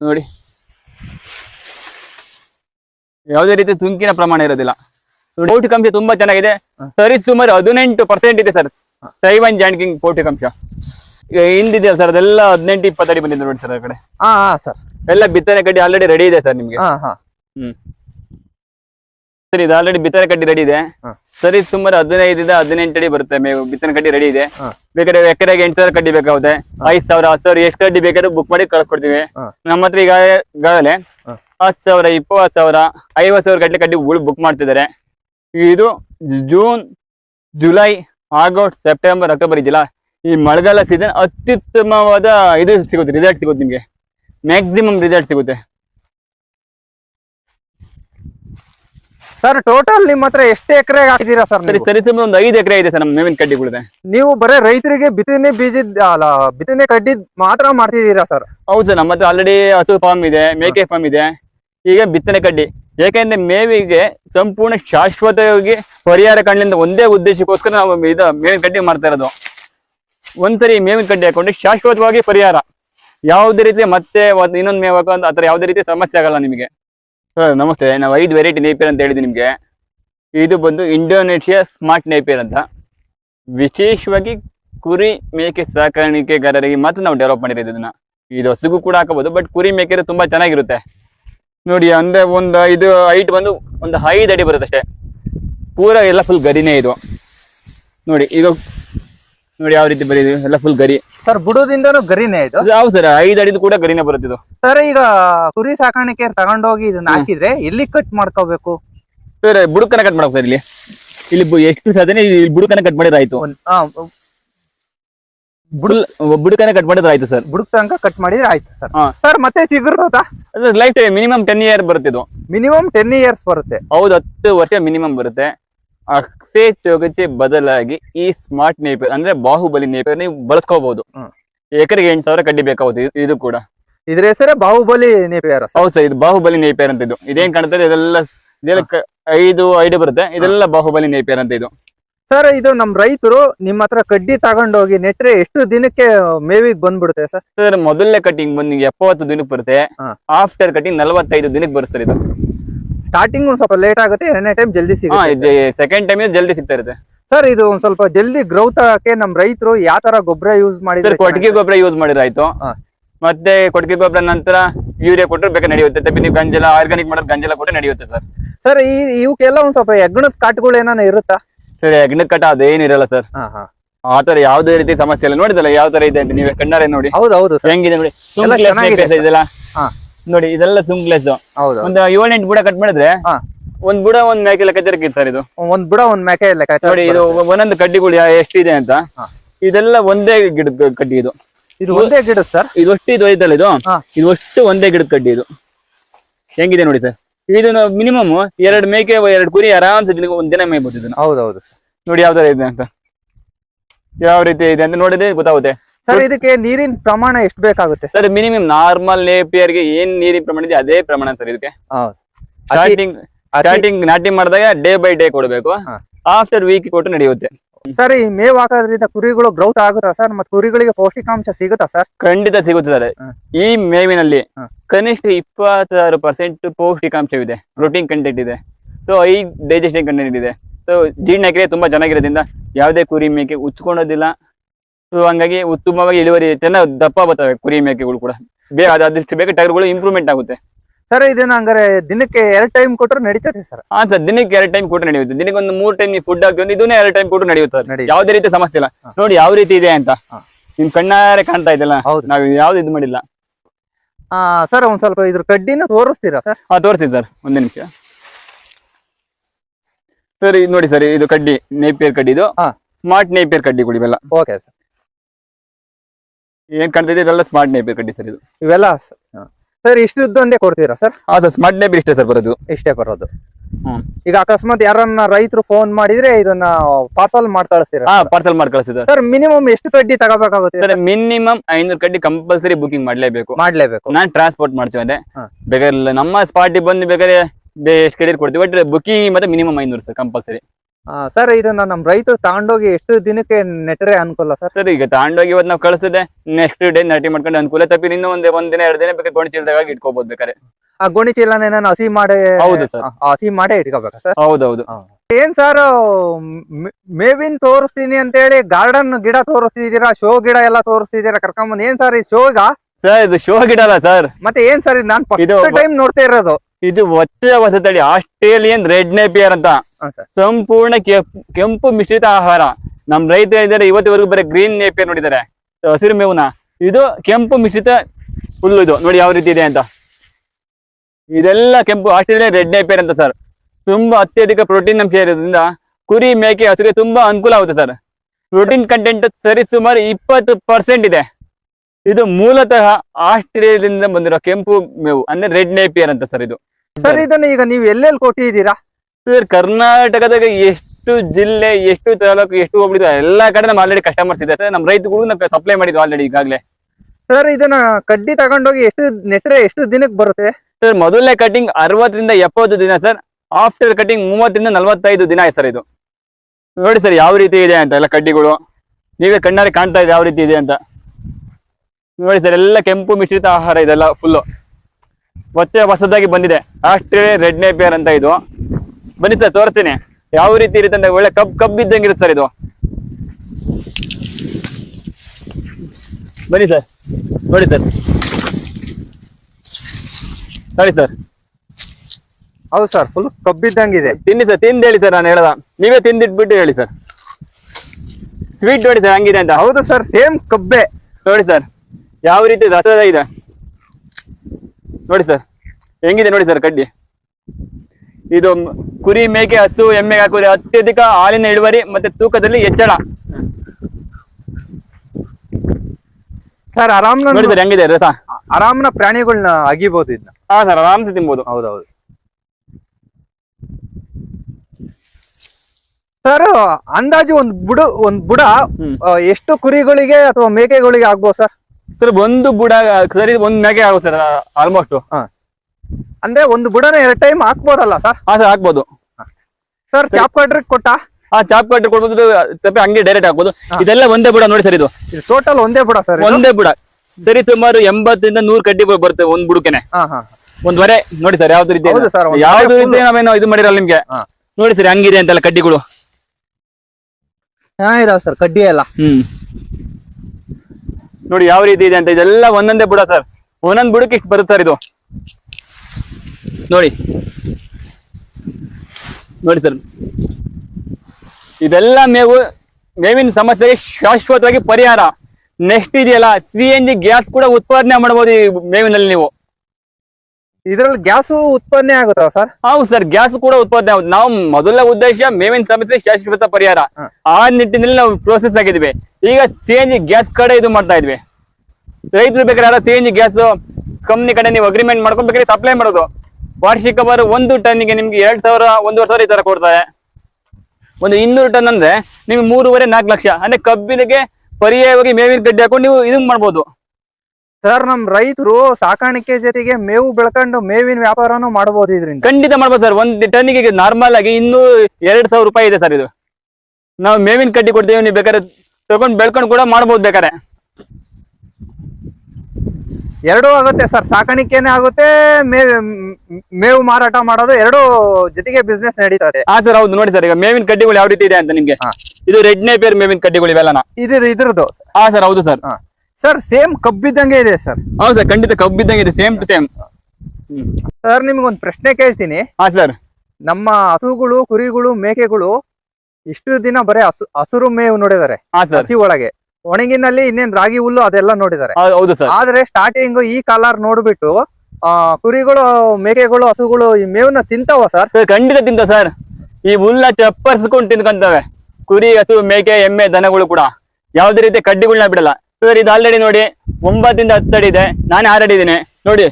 [SPEAKER 1] ನೋಡಿ. ಯಾವುದೇ ರೀತಿ ತುಂಕಿನ ಪ್ರಮಾಣ ಇರೋದಿಲ್ಲ. ಪೌಷ್ಟಿಕಾಂಶ ತುಂಬಾ ಚೆನ್ನಾಗಿದೆ. ಸರಿ ಸುಮಾರು ಹದಿನೆಂಟು ಪರ್ಸೆಂಟ್ ಇದೆ ಸರ್ ಸೈವನ್ ಜಾಂಡ್ಕಿಂಗ್ ಪೌಷ್ಟಿಕಾಂಶ ಈಗ ಹಿಂದಿದೆ ಸರ್ ಅದೆಲ್ಲ ಹದಿನೆಂಟು ಇಪ್ಪತ್ತಡಿ ಬಂದಿದೆ ನೋಡಿ ಸರ್ ಆ ಕಡೆ.
[SPEAKER 2] ಹಾ ಸರ್
[SPEAKER 1] ಎಲ್ಲ ಬಿತ್ತನೆ ಕಡ್ಡಿ ಆಲ್ರೆಡಿ ರೆಡಿ ಇದೆ ಸರ್ ನಿಮ್ಗೆ?
[SPEAKER 2] ಹಾ ಹಾ.
[SPEAKER 1] ಹ್ಮ್. ಸರಿ ಇದು ಆಲ್ರೆಡಿ ಬಿತ್ತನೆ ಕಡ್ಡಿ ರೆಡಿ ಇದೆ. ಸರಿ ಸುಮಾರು ಹದಿನೈದಿಂದ ಹದಿನೆಂಟು ಅಡಿ ಬರುತ್ತೆ ಮೇವು ಬಿತ್ತನೆ ಕಡ್ಡಿ ರೆಡಿ ಇದೆ. ಬೇಕಾದ್ರೆ ಎಕರೆಗೆ ಎಂಟು ಸಾವಿರ ಕಡ್ಡಿ ಬೇಕಾಗುತ್ತೆ. ಐದು ಸಾವಿರ ಹತ್ತು ಸಾವಿರ ಎಷ್ಟು ಕಡ್ಡಿ ಬೇಕಾದ್ರೂ ಬುಕ್ ಮಾಡಿ ಕಳ್ಸ್ಕೊಡ್ತೀವಿ. ನಮ್ಮ ಹತ್ರ ಈಗ ಈಗಾಗಲೇ. ಹತ್ತು ಸಾವಿರ ಇಪ್ಪತ್ತು ಸಾವಿರ ಐವತ್ತು ಸಾವಿರ ಗಟ್ಟಲೆ ಕಡ್ಡಿ ಬುಕ್ ಮಾಡ್ತಿದ್ದಾರೆ. ಇದು June July August September October ಇದೆಯಲ್ಲ ಈ ಮಳೆಗಾಲ ಸೀಸನ್ ಅತ್ಯುತ್ತಮವಾದ ಇದು ಸಿಗುತ್ತೆ ರಿಸಲ್ಟ್ ಸಿಗುತ್ತೆ ನಿಮಗೆ. ಮ್ಯಾಕ್ಸಿಮಮ್ ರಿಸಲ್ಟ್ ಸಿಗುತ್ತೆ.
[SPEAKER 2] ಸರ್ ಟೋಟಲ್ ನಿಮ್ಮ ಹತ್ರ ಎಷ್ಟು ಎಕರೆ ಹಾಕಿದೀರಾ ಸರ್
[SPEAKER 1] ಸರಿ ಸರಿ ಸುಮಾರು ಒಂದು ಐದು ಎಕರೆ ಇದೆ ಸರ್ ನಮ್ಮ ಮೇವಿನ ಕಡ್ಡಿಗಳಿದೆ
[SPEAKER 2] ನೀವು ಬರೀ ರೈತರಿಗೆ ಬಿತ್ತನೆ ಬೀಜದ ಅಲ್ಲ ಬಿತ್ತನೆ ಕಡ್ಡಿ ಮಾತ್ರ ಮಾಡ್ತಿದ್ದೀರಾ ಸರ್
[SPEAKER 1] ಹೌದು ಸರ್ ನಮ್ಮ ಹತ್ರ ಆಲ್ರೆಡಿ ಹಸು ಫಾರ್ಮ್ ಇದೆ ಮೇಕೆ ಫಾರ್ಮ್ ಇದೆ. ಈಗ ಬಿತ್ತನೆ ಕಡ್ಡಿ. ಯಾಕೆಂದ್ರೆ ಮೇವಿಗೆ ಸಂಪೂರ್ಣ ಶಾಶ್ವತವಾಗಿ ಪರಿಹಾರ ಕಣ್ಣಿಂದ ಒಂದೇ ಉದ್ದೇಶಕ್ಕೋಸ್ಕರ ನಾವು ಇದು ಮೇವಿನ ಕಡ್ಡಿ ಮಾಡ್ತಾ ಇರೋದು. ಒಂದ್ಸರಿ ಮೇವಿನ ಕಡ್ಡಿ ಹಾಕೊಂಡು ಶಾಶ್ವತವಾಗಿ ಪರಿಹಾರ. ಯಾವುದೇ ರೀತಿ ಮತ್ತೆ ಇನ್ನೊಂದು ಮೇವು ಹಾಕೋ ಆ ಥರ ಯಾವುದೇ ರೀತಿ ಸಮಸ್ಯೆ ಆಗಲ್ಲ ನಿಮಗೆ. ಸರ್, ನಮಸ್ತೆ, ನಾವು ಐದು ವೆರೈಟಿ ನೇಪಿಯರ್ ಅಂತ ಹೇಳಿದ್ವಿ ನಿಮಗೆ. ಇದು ಬಂದು ಇಂಡೋನೇಷಿಯಾ ಸ್ಮಾರ್ಟ್ ನೇಪಿಯರ್ ಅಂತ. ವಿಶೇಷವಾಗಿ ಕುರಿ ಮೇಕೆ ಸಾಕಾಣಿಕೆಗಾರರಿಗೆ ಮಾತ್ರ ನಾವು ಡೆವಲಪ್ ಮಾಡಿರೋದು ಇದನ್ನ. ಇದು ಹಸುಗೂ ಕೂಡ ಹಾಕಬಹುದು ಬಟ್ ಕುರಿ ಮೇಕೆ ತುಂಬಾ ಚೆನ್ನಾಗಿರುತ್ತೆ. ನೋಡಿ ಅಂದ್ರೆ ಒಂದು ಇದು ಹೈಟ್ ಬಂದು ಒಂದು ಐದು ಅಡಿ ಬರುತ್ತೆ ಅಷ್ಟೇ ಪೂರ ಎಲ್ಲ ಫುಲ್ ಗರಿನೇ ಇದು. ನೋಡಿ ಈಗ ನೋಡಿ ಯಾವ ರೀತಿ ಬರೀ ಎಲ್ಲ ಫುಲ್ ಗರಿ
[SPEAKER 2] ಸರ್ ಬುಡದಿಂದನೂ ಗರಿನೇ ಇದು?
[SPEAKER 1] ಹೌದು ಸರ್ ಐದು ಅಡಿದು ಕೂಡ ಗರಿನೇ ಬರುತ್ತೆ ಇದು.
[SPEAKER 2] ಸರ್ ಈಗ ಕುರಿ ಸಾಕಾಣಿಕೆ ತಗೊಂಡೋಗಿ ಇದನ್ನ ಹಾಕಿದ್ರೆ ಎಲ್ಲಿ ಕಟ್ ಮಾಡ್ಕೋಬೇಕು?
[SPEAKER 1] ಸರ್ ಬುಡಕನ ಕಟ್ ಮಾಡ್ಬೇಕು ಸರ್ ಇಲ್ಲಿ. ಇಲ್ಲಿ ಎಷ್ಟು ಸಾಧನೆ ಇಲ್ಲಿ ಬುಡಕನ ಕಟ್ ಮಾಡಿದ್ರೆ ಆಯ್ತು.
[SPEAKER 2] ಆ,
[SPEAKER 1] ಕಟ್ ಮಾಡಿದ್ರೆ ಆಯ್ತು ಸರ್.
[SPEAKER 2] ಬುಡಕ್ ತನಕ ಕಟ್ ಮಾಡಿದ್ರೆ ಆಯ್ತು ಸರ್.
[SPEAKER 1] ಹಾ.
[SPEAKER 2] ಸರ್ ಮತ್ತೆ
[SPEAKER 1] life time minimum ten year ಬರುತ್ತೆ ಇದು.
[SPEAKER 2] ಮಿನಿಮಮ್ ಟೆನ್ ಇಯರ್ಸ್ ಬರುತ್ತೆ.
[SPEAKER 1] ಹೌದು ಹತ್ತು ವರ್ಷ ಮಿನಿಮಮ್ ಬರುತ್ತೆ. ಅಕ್ಸೆ ಚೌಗಚ್ಚೆ ಬದಲಾಗಿ ಈ ಸ್ಮಾರ್ಟ್ ನೇಪರ್ ಅಂದ್ರೆ ಬಾಹುಬಲಿ ನೇಪರ್ ನೀವು ಬಳಸ್ಕೋಬಹುದು
[SPEAKER 2] ಹ್ಮ್.
[SPEAKER 1] ಎಕರೆಗೆ ಎಂಟು ಸಾವಿರ ಕಡ್ಡಿ ಬೇಕಾಗುತ್ತೆ ಇದು- ಇದು ಕೂಡ.
[SPEAKER 2] ಇದ್ರ ಹೆಸರ ಬಾಹುಬಲಿ ನೇಪರ್
[SPEAKER 1] ಹೌದು ಸರ್ ಇದು ಬಾಹುಬಲಿ ನೇಪರ್ ಅಂತ ಇದು. ಇದೇನ್ ಕಾಣ್ತದೆ ಇದೆಲ್ಲ ಇದೆಲ್ಲ ಕ- ಐದು ಐದು ಬರುತ್ತೆ. ಇದೆಲ್ಲ ಬಾಹುಬಲಿ ನೇಪರ್ ಅಂತ ಇದು.
[SPEAKER 2] ಸರ್ ಇದು ನಮ್ ರೈತರು ನಿಮ್ಮ ಹತ್ರ ಕಡ್ಡಿ ತಗೊಂಡೋಗಿ ನೆಟ್ರೆ ಎಷ್ಟು ದಿನಕ್ಕೆ ಮೇವಿಗೆ ಬಂದ್ಬಿಡುತ್ತೆ ಸರ್
[SPEAKER 1] ಸರ್ ಮೊದಲನೇ ಕಟಿಂಗ್ ಬಂದ್ ನಿಮ್ಗೆ ಎಪ್ಪತ್ತು ದಿನಕ್ಕೆ ಬರುತ್ತೆ.
[SPEAKER 2] ಹಾ.
[SPEAKER 1] ಆಫ್ಟರ್ ಕಟಿಂಗ್ ನಲವತ್ತೈದು ದಿನಕ್ಕೆ ಬರುತ್ತೆ ಇದು.
[SPEAKER 2] ಸ್ಟಾರ್ಟಿಂಗ್ ಒಂದ್ ಸ್ವಲ್ಪ ಲೇಟ್ ಆಗುತ್ತೆ ಎರಡನೇ ಟೈಮ್ ಜಲ್ದಿ
[SPEAKER 1] ಹಾ
[SPEAKER 2] ಸಿಗುತ್ತೆ
[SPEAKER 1] ಸೆಕೆಂಡ್ ಟೈಮ್ ಜಲ್ದಿ ಸಿಗ್ತಾ ಇರುತ್ತೆ.
[SPEAKER 2] ಸರ್ ಇದು ಒಂದ್ ಸ್ವಲ್ಪ ಜಲ್ದಿ ಗ್ರೌತ್ ಆಗಕ್ಕೆ ನಮ್ ರೈತರು ಯಾವ ತರ ಗೊಬ್ಬರ ಯೂಸ್
[SPEAKER 1] ಸರ್
[SPEAKER 2] ಮಾಡಿದ್ರೆ
[SPEAKER 1] ಕೊಟ್ಟಿಗೆ ಗೊಬ್ಬರ ಯೂಸ್ ಮಾಡಿದ್ರೆ ಆಯ್ತು.
[SPEAKER 2] ಹಾ.
[SPEAKER 1] ಮತ್ತೆ ಕೊಟ್ಟಿಗೆ ಗೊಬ್ಬರ ನಂತರ ಯೂರಿಯಾ ಕೊಟ್ಟರೆ ಬೇಕಾ ನಡೆಯುತ್ತೆ. ತಪ್ಪಿ ನೀವು ಗಂಜಲ ಆರ್ಗಾನಿಕ್ ಮಾಡೋದು ಗಂಜಲ ಕೊಟ್ಟರೆ ನಡೆಯುತ್ತೆ ಸರ್
[SPEAKER 2] ಸರ್ ಈ ಇವಕ್ಕೆಲ್ಲ ಒಂದ್ ಸ್ವಲ್ಪ ಹೆಗ್ಣದ ಕಾಟುಗಳು ಏನಾನ ಇರುತ್ತಾ?
[SPEAKER 1] ಸರ್ ಅಗ್ನಿ ಕಟ್ಟ ಅದೇನಿರಲ್ಲ ಸರ್ ಆ ತರ ಯಾವುದೇ ರೀತಿ ಸಮಸ್ಯೆ ಇಲ್ಲ. ನೋಡಿದಲ್ಲ ಯಾವ ತರ ಇದೆ ಅಂತ ನೀವೇ ಕಣ್ಣಾರೆ ನೋಡಿ.
[SPEAKER 2] ಹೌದು ಹೌದು ಸರ್
[SPEAKER 1] ಹೆಂಗಿದೆ ನೋಡಿ. ಇದೆಲ್ಲ. ನೋಡಿ ಇದೆಲ್ಲ
[SPEAKER 2] ಹೌದು
[SPEAKER 1] ಒಂದು ಏಳೆಂಟು ಬುಡ ಕಟ್ ಮಾಡಿದ್ರೆ ಒಂದ್ ಬುಡ ಒಂದ್ ಮೇಕೆ ಲೆಕ್ಕಾಚಾರಕ್ಕೆ ಸರ್ ಇದು.
[SPEAKER 2] ಒಂದ್ ಬುಡ ಒಂದ್ ಮೇಕೆ ಲೆಕ್ಕ
[SPEAKER 1] ನೋಡಿ ಇದು ಒಂದೊಂದು ಕಡ್ಡಿಗಳು ಎಷ್ಟಿದೆ ಅಂತ. ಇದೆಲ್ಲ ಒಂದೇ ಗಿಡ ಕಡ್ಡಿ ಇದು.
[SPEAKER 2] ಇದು ಒಂದೇ ಗಿಡ ಸರ್
[SPEAKER 1] ಇದು ಅಷ್ಟು ಇದು ಐತಲ್ಲ ಇದು? ಇದು ಅಷ್ಟು ಒಂದೇ ಗಿಡದ ಕಡ್ಡಿ ಇದು. ಹೆಂಗಿದೆ ನೋಡಿ ಸರ್ ಇದು ಮಿನಿಮಮ್ ಎರಡು ಮೇಕೆ ಎರಡು ಕುರಿ ಆರಾಮ್ಸೆ ದಿನಕ್ಕೆ ಒಂದ್ ದಿನ ಮೇಯ್ಬೋದು ಇದನ್ನ.
[SPEAKER 2] ಹೌದು ಹೌದು
[SPEAKER 1] ನೋಡಿ ಯಾವ ತರ ಇದೆ ಅಂತ. ಯಾವ ರೀತಿ ಇದೆ ಅಂತ ನೋಡಿದ್ರೆ ಗೊತ್ತಾಗುತ್ತೆ.
[SPEAKER 2] ಸರ್ ಇದಕ್ಕೆ ನೀರಿನ ಪ್ರಮಾಣ ಎಷ್ಟು ಬೇಕಾಗುತ್ತೆ? ಸರ್
[SPEAKER 1] ಮಿನಿಮಮ್ ನಾರ್ಮಲ್ ನೇಪಿಯರ್ಗೆ ಏನ್ ನೀರಿನ ಪ್ರಮಾಣ ಇದೆ ಅದೇ ಪ್ರಮಾಣ ಸರ್ ಇದಕ್ಕೆ. ಸ್ಟಾರ್ಟಿಂಗ್ ಸ್ಟಾರ್ಟಿಂಗ್ ನಾಟಿ ಮಾಡಿದಾಗ ಡೇ ಬೈ ಡೇ ಕೊಡಬೇಕು. ಆಫ್ಟರ್ ವೀಕ್ ಕೊಟ್ಟು ನಡೆಯುತ್ತೆ.
[SPEAKER 2] ಸರ್ ಈ ಮೇವ್ ಹಾಕೋದ್ರಿಂದ ಕುರಿಗಳು ಗ್ರೌತ್ ಆಗುತ್ತಾ ಸರ್ ಮತ್ತೆ ಕುರಿಗಳಿಗೆ ಪೌಷ್ಟಿಕಾಂಶ ಸಿಗುತ್ತಾ ಸರ್
[SPEAKER 1] ಖಂಡಿತ
[SPEAKER 2] ಸಿಗುತ್ತದೆ
[SPEAKER 1] ಈ ಮೇವಿನಲ್ಲಿ. ಕನಿಷ್ಠ ಇಪ್ಪತ್ತಾರು ಪರ್ಸೆಂಟ್ ಪೌಷ್ಟಿಕಾಂಶವಿದೆ ಪ್ರೋಟೀನ್ ಕಂಟೆಂಟ್ ಇದೆ ಸೊ ಈ ಡೈಜೆಸ್ಟಿಂಗ್ ಕಂಟೆಂಟ್ ಇದೆ ಸೊ ಜೀರ್ಣಕ್ರಿಯೆ ತುಂಬಾ ಚೆನ್ನಾಗಿರೋದ್ರಿಂದ ಯಾವುದೇ ಕುರಿ ಮೇಕೆ ಉಚ್ಕೊಳ್ಳೋದಿಲ್ಲ ಸೊ ಹಂಗಾಗಿ ಉತ್ತಮವಾಗಿ ಇಳುವರಿ ಚೆನ್ನಾಗಿ ದಪ್ಪ ಬರ್ತವೆ ಕುರಿ ಮೇಕೆಗಳು ಕೂಡ ಬೇಗ ಆದಷ್ಟು ಬೇಗ ಟಗರುಗಳು ಇಂಪ್ರೂವ್ಮೆಂಟ್ ಆಗುತ್ತೆ
[SPEAKER 2] ಸರ್ ಇದನ್ನ ಹಂಗಾರೆ ದಿನಕ್ಕೆ ಎರಡ್ ಟೈಮ್ ಕೊಟ್ಟರು ನಡೀತದೆ ಸರ್
[SPEAKER 1] ಹಾ ಸರ್ ದಿನಕ್ಕೆ ಎರಡು ಟೈಮ್ ಕೊಟ್ಟರೆ ನಡೆಯುತ್ತೆ ದಿನಕ್ಕೆ ಒಂದು ಮೂರು ಟೈಮ್ ನೀವು ಫುಡ್ ಹಾಕ್ತೀವಿ ಇದನ್ನೇ ಎರಡು ಟೈಮ್ ಕೊಟ್ಟು ನಡೆಯುತ್ತೆ
[SPEAKER 2] ನಡೆಯುತ್ತೆ.
[SPEAKER 1] ಯಾವುದೇ ರೀತಿ ಸಮಸ್ಯೆ ಇಲ್ಲ. ನೋಡಿ ಯಾವ ರೀತಿ ಇದೆ ಅಂತ.
[SPEAKER 2] ಹಾ.
[SPEAKER 1] ನಿಮ್ ಕಣ್ಣಾರೆ ಕಾಣ್ತಾ ಇದೆಲ್ಲ
[SPEAKER 2] ಹೌದು.
[SPEAKER 1] ನಾವು ಯಾವ್ದು ಇದು ಮಾಡಿಲ್ಲ.
[SPEAKER 2] ಆ ಸರ್ ಒಂದ್ ಸ್ವಲ್ಪ ಇದ್ರ ಕಡ್ಡಿನ ತೋರಿಸ್ತೀರಾ ಸರ್
[SPEAKER 1] ಹಾ ತೋರಿಸ್ತೀನಿ ಸರ್ ಒಂದೇ ನಿಮಿಷ. ಸರ್ ಇದು ನೋಡಿ ಸರ್ ಇದು ಕಡ್ಡಿ ನೇಪಿಯರ್ ಕಡ್ಡಿ ಇದು.
[SPEAKER 2] ಹಾ.
[SPEAKER 1] ಸ್ಮಾರ್ಟ್ ನೇಪಿಯರ್ ಕಡ್ಡಿಗಳು ಇವೆಲ್ಲ.
[SPEAKER 2] ಓಕೆ ಸರ್
[SPEAKER 1] ಏನ್ ಕಾಣ್ತಾ ಇದೆ? ಇದೆಲ್ಲ ಸ್ಮಾರ್ಟ್ ನೇಪಿಯರ್ ಕಡ್ಡಿ ಸರ್ ಇದು.
[SPEAKER 2] ಇವೆಲ್ಲ ಸರ್ ಇಷ್ಟು ಒಂದೇ ಕೊಡ್ತೀರಾ ಸರ್
[SPEAKER 1] ಹಾ ಸರ್ ಸ್ಮಾರ್ಟ್ ಇಷ್ಟೇ ಸರ್ ಬರೋದು.
[SPEAKER 2] ಇಷ್ಟೇ ಬರೋದು.
[SPEAKER 1] ಹ್ಮ್.
[SPEAKER 2] ಈಗ ಅಕಸ್ಮಾತ್ ಯಾರನ್ನ ರೈತರು ಫೋನ್ ಮಾಡಿದ್ರೆ ಇದನ್ನ ಪಾರ್ಸಲ್ ಮಾಡಿ ಕಳಿಸ್ತೀರಾ
[SPEAKER 1] ಹಾ ಪಾರ್ಸಲ್ ಮಾಡಿ ಸರ್
[SPEAKER 2] ಮಿನಿಮಮ್ ಎಷ್ಟು ಕಡ್ಡಿ ತಗೋಬೇಕಾಗುತ್ತೆ
[SPEAKER 1] ಸರ್ ಮಿನಿಮಮ್ ಐನೂರು ಕಡ್ಡಿ ಕಂಪಲ್ಸರಿ ಬುಕಿಂಗ್ ಮಾಡ್ಲೇಬೇಕು.
[SPEAKER 2] ಮಾಡ್ಲೇಬೇಕು.
[SPEAKER 1] ನಾನ್ ಟ್ರಾನ್ಸ್ಪೋರ್ಟ್ ಮಾಡ್ತೀವಿ ಅದೇ. ಬೇಕಾದ್ರೆ ನಮ್ಮ ಸ್ಪಾಟಿಗೆ ಬಂದು ಬೇಕಾದ್ರೆ ಎಷ್ಟು ಕಡೆ ಕೊಡ್ತೀವಿ ಬಟ್ ಬುಕಿಂಗ್ ಮತ್ತೆ ಮಿನಿಮಮ್ ಐನೂರು ಸರ್ ಕಂಪಲ್ಸರಿ
[SPEAKER 2] ಸರ್ ಇದನ್ನ ನಮ್ ರೈತರು ತಗೊಂಡೋಗಿ ಎಷ್ಟು ದಿನಕ್ಕೆ ನೆಟ್ರೆ ಅನುಕೂಲ ಸರ್?
[SPEAKER 1] ಸರ್ ಈಗ ತಗೊಂಡೋಗಿ ಇವತ್ತು ನಾವು ಕಳಿಸಿದೆ ನೆಕ್ಸ್ಟ್ ಡೇ ನಾಟಿ ಮಾಡ್ಕೊಂಡು ಅನುಕೂಲ. ತಪ್ಪಿ ಇನ್ನೂ ಒಂದೇ ಒಂದ್ ದಿನ ಎರಡು ದಿನ ಬೇಕಾದ್ರೆ ಗೋಣಿ ಚೀಲದಾಗ ಇಟ್ಕೋಬಹುದು ಬೇಕಾದ್ರೆ.
[SPEAKER 2] ಆ ಗೋಣಿ ಚೀಲನ ನಾನು ಹಸಿ ಮಾಡಿ
[SPEAKER 1] ಹೌದು
[SPEAKER 2] ಸರ್. ಹಸಿ ಮಾಡೇ ಇಟ್ಕೋಬೇಕಾ ಸರ್?
[SPEAKER 1] ಹೌದೌದು.
[SPEAKER 2] ಏನ್ ಸರ್ ಮೇವಿನ್ ತೋರಿಸ್ತೀನಿ ಅಂತ ಹೇಳಿ ಗಾರ್ಡನ್ ಗಿಡ ತೋರಿಸ್ತಿದ್ದೀರಾ ಶೋ ಗಿಡ ಎಲ್ಲ ತೋರಿಸ್ತಿದೀರಾ? ಕರ್ಕೊಂಬಂದ್. ಏನ್ ಸರ್ ಈ ಶೋಗ?
[SPEAKER 1] ಸರ್ ಇದು ಶೋ ಗಿಡ ಅಲ್ಲ ಸರ್.
[SPEAKER 2] ಮತ್ತೆ ಏನ್ ಸರ್ ನಾನು ಫಸ್ಟ್ ಟೈಮ್ ನೋಡ್ತಾ ಇರೋದು.
[SPEAKER 1] ಇದು ಹೊಚ್ಚ ಹೊಸತಳಿ ಆಸ್ಟ್ರೇಲಿಯನ್ ರೆಡ್ ನೇಪಿಯರ್ ಅಂತ. ಸಂಪೂರ್ಣ ಕೆಂಪ್- ಕೆಂಪು ಮಿಶ್ರಿತ ಆಹಾರ. ನಮ್ ರೈತ ಇದ್ದಾರೆ ಇವತ್ತಿವರೆಗೂ ಬರೀ ಗ್ರೀನ್ ನೇಪಿಯರ್ ನೋಡಿದ್ದಾರೆ. ಹಸಿರು ಮೇವುನ. ಇದು ಕೆಂಪು ಮಿಶ್ರಿತ ಹುಲ್ಲು ಇದು. ನೋಡಿ ಯಾವ ರೀತಿ ಇದೆ ಅಂತ. ಇದೆಲ್ಲ ಕೆಂಪು ಆಸ್ಟ್ರೇಲಿಯನ್ ರೆಡ್ ನೇಪಿಯರ್ ಅಂತ ಸರ್. ತುಂಬಾ ಅತ್ಯಧಿಕ ಪ್ರೋಟೀನ್ ಅಂಶ ಇರೋದ್ರಿಂದ ಕುರಿ ಮೇಕೆ ಹಸುಗೆ ತುಂಬಾ ಅನುಕೂಲ ಆಗುತ್ತೆ ಸರ್. ಪ್ರೋಟೀನ್ ಕಂಟೆಂಟ್ ಸರಿ ಸುಮಾರು ಇಪ್ಪತ್ತು ಪರ್ಸೆಂಟ್ ಇದೆ. ಇದು ಮೂಲತಃ ಆಸ್ಟ್ರೇಲಿಯಾದಿಂದ ಬಂದಿರೋ ಕೆಂಪು ಮೇವು ಅಂದ್ರೆ ರೆಡ್ ನೇಪಿಯರ್ ಅಂತ ಸರ್ ಇದು.
[SPEAKER 2] ಸರ್ ಇದನ್ನ ಈಗ ನೀವು ಎಲ್ಲೆಲ್ಲಿ ಕೊಟ್ಟಿದ್ದೀರಾ?
[SPEAKER 1] ಸರ್ ಕರ್ನಾಟಕದಾಗ ಎಷ್ಟು ಜಿಲ್ಲೆ ಎಷ್ಟು ತಾಲೂಕು ಎಷ್ಟು ಹೋಗ್ಬಿಡಿದೆ ಎಲ್ಲಾ ಕಡೆ ನಮ್ಮ ಆಲ್ರೆಡಿ ಕಸ್ಟಮರ್ಸ್ ಇದೆ. ಸರ್ ನಮ್ಮ ರೈತಗಳು ನಾವು ಸಪ್ಲೈ ಮಾಡಿದ್ವಿ ಆಲ್ರೆಡಿ ಈಗಾಗಲೇ.
[SPEAKER 2] ಸರ್ ಇದನ್ನ ಕಡ್ಡಿ ತಗೊಂಡೋಗಿ ಎಷ್ಟು ನೆಟ್ರೆ ಎಷ್ಟು ದಿನಕ್ಕೆ ಬರುತ್ತೆ?
[SPEAKER 1] ಸರ್ ಮೊದಲನೇ ಕಟಿಂಗ್ ಅರವತ್ತರಿಂದ ಎಪ್ಪತ್ತು ದಿನ ಸರ್. ಆಫ್ಟರ್ ಕಟಿಂಗ್ ಮೂವತ್ತರಿಂದ ನಲವತ್ತೈದು ದಿನ ಸರ್ ಇದು. ನೋಡಿ ಸರ್ ಯಾವ ರೀತಿ ಇದೆ ಅಂತ ಎಲ್ಲ ಕಡ್ಡಿಗಳು. ನೀವೇ ಕಣ್ಣಾರೆ ಕಾಣ್ತಾ ಇದೆ ಯಾವ ರೀತಿ ಇದೆ ಅಂತ. ನೋಡಿ ಸರ್ ಎಲ್ಲ ಕೆಂಪು ಮಿಶ್ರಿತ ಆಹಾರ ಇದೆಲ್ಲ ಫುಲ್ಲು ಮತ್ತೆ ಹೊಸದಾಗಿ ಬಂದಿದೆ. ಆಸ್ಟ್ರೇಲಿಯಾ ರೆಡ್ ನೇಪಿಯರ್ ಅಂತ ಇದು. ಬನ್ನಿ ಸರ್ ತೋರಿಸ್ತೀನಿ. ಯಾವ ರೀತಿ ಇರುತ್ತೆ ಅಂದ್ರೆ ಒಳ್ಳೆ ಕಬ್ ಕಬ್ ಇದ್ದಂಗೆ ಇರುತ್ತೆ ಸರ್ ಇದು. ಬನ್ನಿ ಸರ್ ನೋಡಿ ಸರ್. ಸರಿ ಸರ್.
[SPEAKER 2] ಹೌದು ಸರ್ ಫುಲ್ ಕಬ್ಬಿದ್ದಂಗಿದೆ
[SPEAKER 1] ತಿನ್ನಿ ಸರ್ ತಿಂದು ಹೇಳಿ ಸರ್ ನಾನು ಹೇಳದ. ನೀವೇ ತಿಂದಿಟ್ಬಿಟ್ಟು ಹೇಳಿ ಸರ್. ಸ್ವೀಟ್ ನೋಡಿ ಸರ್ ಹಂಗಿದೆ ಅಂತ.
[SPEAKER 2] ಹೌದು ಸರ್ ಸೇಮ್ ಕಬ್ಬೆ.
[SPEAKER 1] ನೋಡಿ ಸರ್. ಯಾವ ರೀತಿ ಇದೆ? ನೋಡಿ ಸರ್ ಹೆಂಗಿದೆ ನೋಡಿ ಸರ್ ಕಡ್ಡಿ. ಇದು ಕುರಿ ಮೇಕೆ ಹಸು ಎಮ್ಮೆ ಹಾಕುವುದೇ ಅತ್ಯಧಿಕ ಹಾಲಿನ ಇಳುವರಿ ಮತ್ತೆ ತೂಕದಲ್ಲಿ ಹೆಚ್ಚಳ.
[SPEAKER 2] ಸರ್ ಆರಾಮ್
[SPEAKER 1] ನೋಡಿ ಸರ್ ಹೆಂಗಿದೆ ರಸ?
[SPEAKER 2] ಆರಾಮ್ನ ಪ್ರಾಣಿಗಳನ್ನ ಅಗಿಬಹುದು ಇದನ್ನ
[SPEAKER 1] ಹಾ ಸರ್ ಆರಾಮ್ಸೆ ತಿನ್ಬೋದು.
[SPEAKER 2] ಹೌದೌದು. ಸರ್ ಅಂದಾಜು ಒಂದ್ ಬುಡ ಒಂದ್ ಬುಡ ಎಷ್ಟು ಕುರಿಗಳಿಗೆ ಅಥವಾ ಮೇಕೆಗಳಿಗೆ ಆಗ್ಬೋದು ಸರ್?
[SPEAKER 1] ಸರ್ ಒಂದು ಬುಡ ಸರಿ ಒಂದು ಮ್ಯಾಗೆ ಆಗುತ್ತೆ ಸರ್ ಆಲ್ಮೋಸ್ಟ್
[SPEAKER 2] ಅಂದ್ರೆ ಒಂದು ಬುಡನ ಎರಡು ಟೈಮ್ ಹಾಕ್ಬೋದಲ್ಲ ಸರ್?
[SPEAKER 1] ಹಾ ಸರ್ ಹಾಕ್ಬೋದು.
[SPEAKER 2] ಸರ್ ಚಾಪ್ ಕಟ್ರಿ ಕೊಟ್ಟ?
[SPEAKER 1] ಆ ಚಾಪ್ ಕಟ್ರಿ ಕೊಡ್ಬೋದು ತಪ್ಪೆ ಹಂಗೆ ಡೈರೆಕ್ಟ್ ಹಾಕ್ಬೋದು. ಇದೆಲ್ಲ ಒಂದೇ ಬುಡ ನೋಡಿ ಸರ್ ಇದು.
[SPEAKER 2] ಟೋಟಲ್ ಒಂದೇ ಬುಡ ಸರ್
[SPEAKER 1] ಒಂದೇ ಬುಡ. ಸರಿ ಸುಮಾರು ಎಂಬತ್ತರಿಂದ ನೂರು ಕಡ್ಡಿ ಬರುತ್ತೆ ಒಂದ್ ಬುಡಕೆನೆ
[SPEAKER 2] ಹಾ ಹಾ
[SPEAKER 1] ಒಂದ್ ವರೆ ನೋಡಿ ಸರ್ ಯಾವ್ದು ರೀತಿ ಯಾವ್ದು ರೀತಿ ನಾವೇನೋ ಇದು ಮಾಡಿರಲ್ಲ ನಿಮ್ಗೆ? ನೋಡಿ ಸರ್ ಹಂಗಿದೆ ಅಂತೆಲ್ಲ ಕಡ್ಡಿಗಳು.
[SPEAKER 2] ಚೆನ್ನಾಗಿದಾವೆ ಸರ್ ಕಡ್ಡಿ ಎಲ್ಲ.
[SPEAKER 1] ಹ್ಮ್. ನೋಡಿ ಯಾವ ರೀತಿ ಇದೆ ಅಂತ ಇದೆಲ್ಲ ಒಂದೊಂದೇ ಬುಡ ಸರ್. ಒಂದೊಂದ್ ಬುಡಕ್ಕೆ ಇಷ್ಟು ಬರುತ್ತೆ ಸರ್ ಇದು. ನೋಡಿ. ನೋಡಿ ಸರ್. ಇದೆಲ್ಲ ಮೇವು, ಮೇವಿನ ಸಮಸ್ಯೆಗೆ ಶಾಶ್ವತವಾಗಿ ಪರಿಹಾರ. ನೆಕ್ಸ್ಟ್ ಇದೆಯಲ್ಲ, ಸಿ ಎನ್ ಜಿ ಗ್ಯಾಸ್ ಕೂಡ ಉತ್ಪಾದನೆ ಮಾಡಬಹುದು ಈ ಮೇವಿನಲ್ಲಿ ನೀವು.
[SPEAKER 2] ಇದ್ರಲ್ಲಿ ಗ್ಯಾಸು ಉತ್ಪಾದನೆ ಆಗುತ್ತಾ ಸರ್?
[SPEAKER 1] ಹೌದು ಸರ್ ಗ್ಯಾಸ್ ಕೂಡ ಉತ್ಪಾದನೆ ಆಗುತ್ತೆ. ನಾವು ಮೊದಲ ಉದ್ದೇಶ ಮೇವಿನ ಸಮಸ್ಯೆ ಶಾಶ್ವತ ಪರಿಹಾರ. ಆ ನಿಟ್ಟಿನಲ್ಲಿ ನಾವು ಪ್ರೋಸೆಸ್ ಆಗಿದ್ವಿ. ಈಗ ಸಿ ಎನ್ ಜಿ ಗ್ಯಾಸ್ ಕಡೆ ಇದು ಮಾಡ್ತಾ ಇದ್ವಿ. ರೈತರು ಬೇಕಾದ್ರೆ C N G gas company ಕಡೆ ನೀವು ಅಗ್ರಿಮೆಂಟ್ ಮಾಡ್ಕೊಂಡು ಬೇಕಾದ್ರೆ ಸಪ್ಲೈ ಮಾಡೋದು. ವಾರ್ಷಿಕ ಬಾರು ಒಂದು ಟನ್ನಿಗೆ ನಿಮ್ಗೆ ಎರಡ್ ಸಾವಿರ ಒಂದೂವರೆ ಸಾವಿರ ಈ ತರ ಕೊಡ್ತಾರೆ. ಒಂದು ಇನ್ನೂರು ಟನ್ ಅಂದ್ರೆ ನಿಮ್ಗೆ ಮೂರುವರೆ ನಾಲ್ಕು ಲಕ್ಷ. ಅಂದ್ರೆ ಕಬ್ಬಿನಿಗೆ ಪರ್ಯಾಯವಾಗಿ ಮೇವಿನ ಗಡ್ಡೆ ಹಾಕೊಂಡು ನೀವು ಇದನ್ನ ಮಾಡ್ಬೋದು.
[SPEAKER 2] ಸರ್ ನಮ್ ರೈತರು ಸಾಕಾಣಿಕೆ ಜೊತೆಗೆ ಮೇವು ಬೆಳ್ಕೊಂಡು ಮೇವಿನ ವ್ಯಾಪಾರನೂ ಮಾಡಬಹುದು ಇದರಿಂದ.
[SPEAKER 1] ಖಂಡಿತ ಮಾಡ್ಬೋದು ಸರ್. ಒಂದ್ ಟನ್ನಿಗೆ ನಾರ್ಮಲ್ ಆಗಿ ಇನ್ನೂ ಎರಡ್ ಸಾವಿರ ರೂಪಾಯಿ ಇದೆ ಸರ್ ಇದು. ನಾವು ಮೇವಿನ ಕಡ್ಡಿ ಕೊಡ್ತೀವಿ ನೀವು ಬೇಕಾದ್ರೆ ತಗೊಂಡ್ ಬೆಳ್ಕೊಂಡು ಕೂಡ ಮಾಡ್ಬೋದು ಬೇಕಾರೆ
[SPEAKER 2] ಎರಡೂ ಆಗುತ್ತೆ ಸರ್. ಸಾಕಾಣಿಕೆನೇ ಆಗುತ್ತೆ ಮೇವ್ ಮೇವು ಮಾರಾಟ ಮಾಡೋದು ಎರಡು ಜೊತೆಗೆ ಬಿಸ್ನೆಸ್ ನಡೀತದೆ.
[SPEAKER 1] ಹಾ ಸರ್ ಹೌದು. ನೋಡಿ ಸರ್ ಈಗ ಮೇವಿನ ಕಡ್ಡಿಗಳು ಯಾವ ರೀತಿ ಇದೆ ಅಂತ ನಿಮ್ಗೆ. ಇದು ರೆಡ್ ಪೇರ್ ಮೇವಿನ ಕಡ್ಡಿಗಳು ಇವೆಲ್ಲ
[SPEAKER 2] ಇದು ಇದ್ರದ್ದು.
[SPEAKER 1] ಹಾ ಸರ್ ಹೌದು ಸರ್.
[SPEAKER 2] ಸರ್ ಸೇಮ್ ಕಬ್ಬಿದ್ದಂಗೆ ಇದೆ ಸರ್
[SPEAKER 1] ಹೌದು ಸರ್ ಖಂಡಿತ ಕಬ್ಬಿದ್ದಂಗೆ ಇದೆ ಸೇಮ್ ಟು ಸೇಮ್
[SPEAKER 2] ಸರ್ ನಿಮ್ಗೊಂದು ಪ್ರಶ್ನೆ ಕೇಳ್ತೀನಿ.
[SPEAKER 1] ಹಾ ಸರ್
[SPEAKER 2] ನಮ್ಮ ಹಸುಗಳು ಕುರಿಗಳು ಮೇಕೆಗಳು ಇಷ್ಟು ದಿನ ಬರೀ ಹಸು ಹಸಿರು ಮೇವು ನೋಡಿದಾರೆ
[SPEAKER 1] ಹಾ ಸರ್
[SPEAKER 2] ಹಸಿ ಒಳಗೆ. ಒಣಗಿನಲ್ಲಿ ಇನ್ನೇನ್ ರಾಗಿ ಹುಲ್ಲು ಅದೆಲ್ಲ
[SPEAKER 1] ನೋಡಿದಾರೆ ಹೌದು ಸರ್
[SPEAKER 2] ಆದ್ರೆ ಸ್ಟಾರ್ಟಿಂಗ್ ಈ ಕಲರ್ ನೋಡ್ಬಿಟ್ಟು ಆ ಕುರಿಗಳು ಮೇಕೆಗಳು ಹಸುಗಳು ಈ ಮೇವನ್ನ ತಿಂತಾವ ಸರ್
[SPEAKER 1] ಸರ್ ಖಂಡಿತ ತಿಂತ ಸರ್ ಈ ಹುಲ್ಲ ಚಪ್ಪರ್ಸ್ಕೊಂಡು ತಿನ್ಕೊಂತವೆ. ಕುರಿ ಹಸು ಮೇಕೆ ಎಮ್ಮೆ ದನಗಳು ಕೂಡ. ಯಾವುದೇ ರೀತಿ ಕಡ್ಡಿಗಳನ್ನ ಬಿಡಲ್ಲ. ಸರ್ ಇದು ಆಲ್ರೆಡಿ ನೋಡಿ ಒಂಬತ್ತರಿಂದ ಹತ್ತು ಅಡಿ ಇದೆ. ನಾನೇ ಆರು ಅಡಿ ಇದ್ದೀನಿ. ನೋಡಿ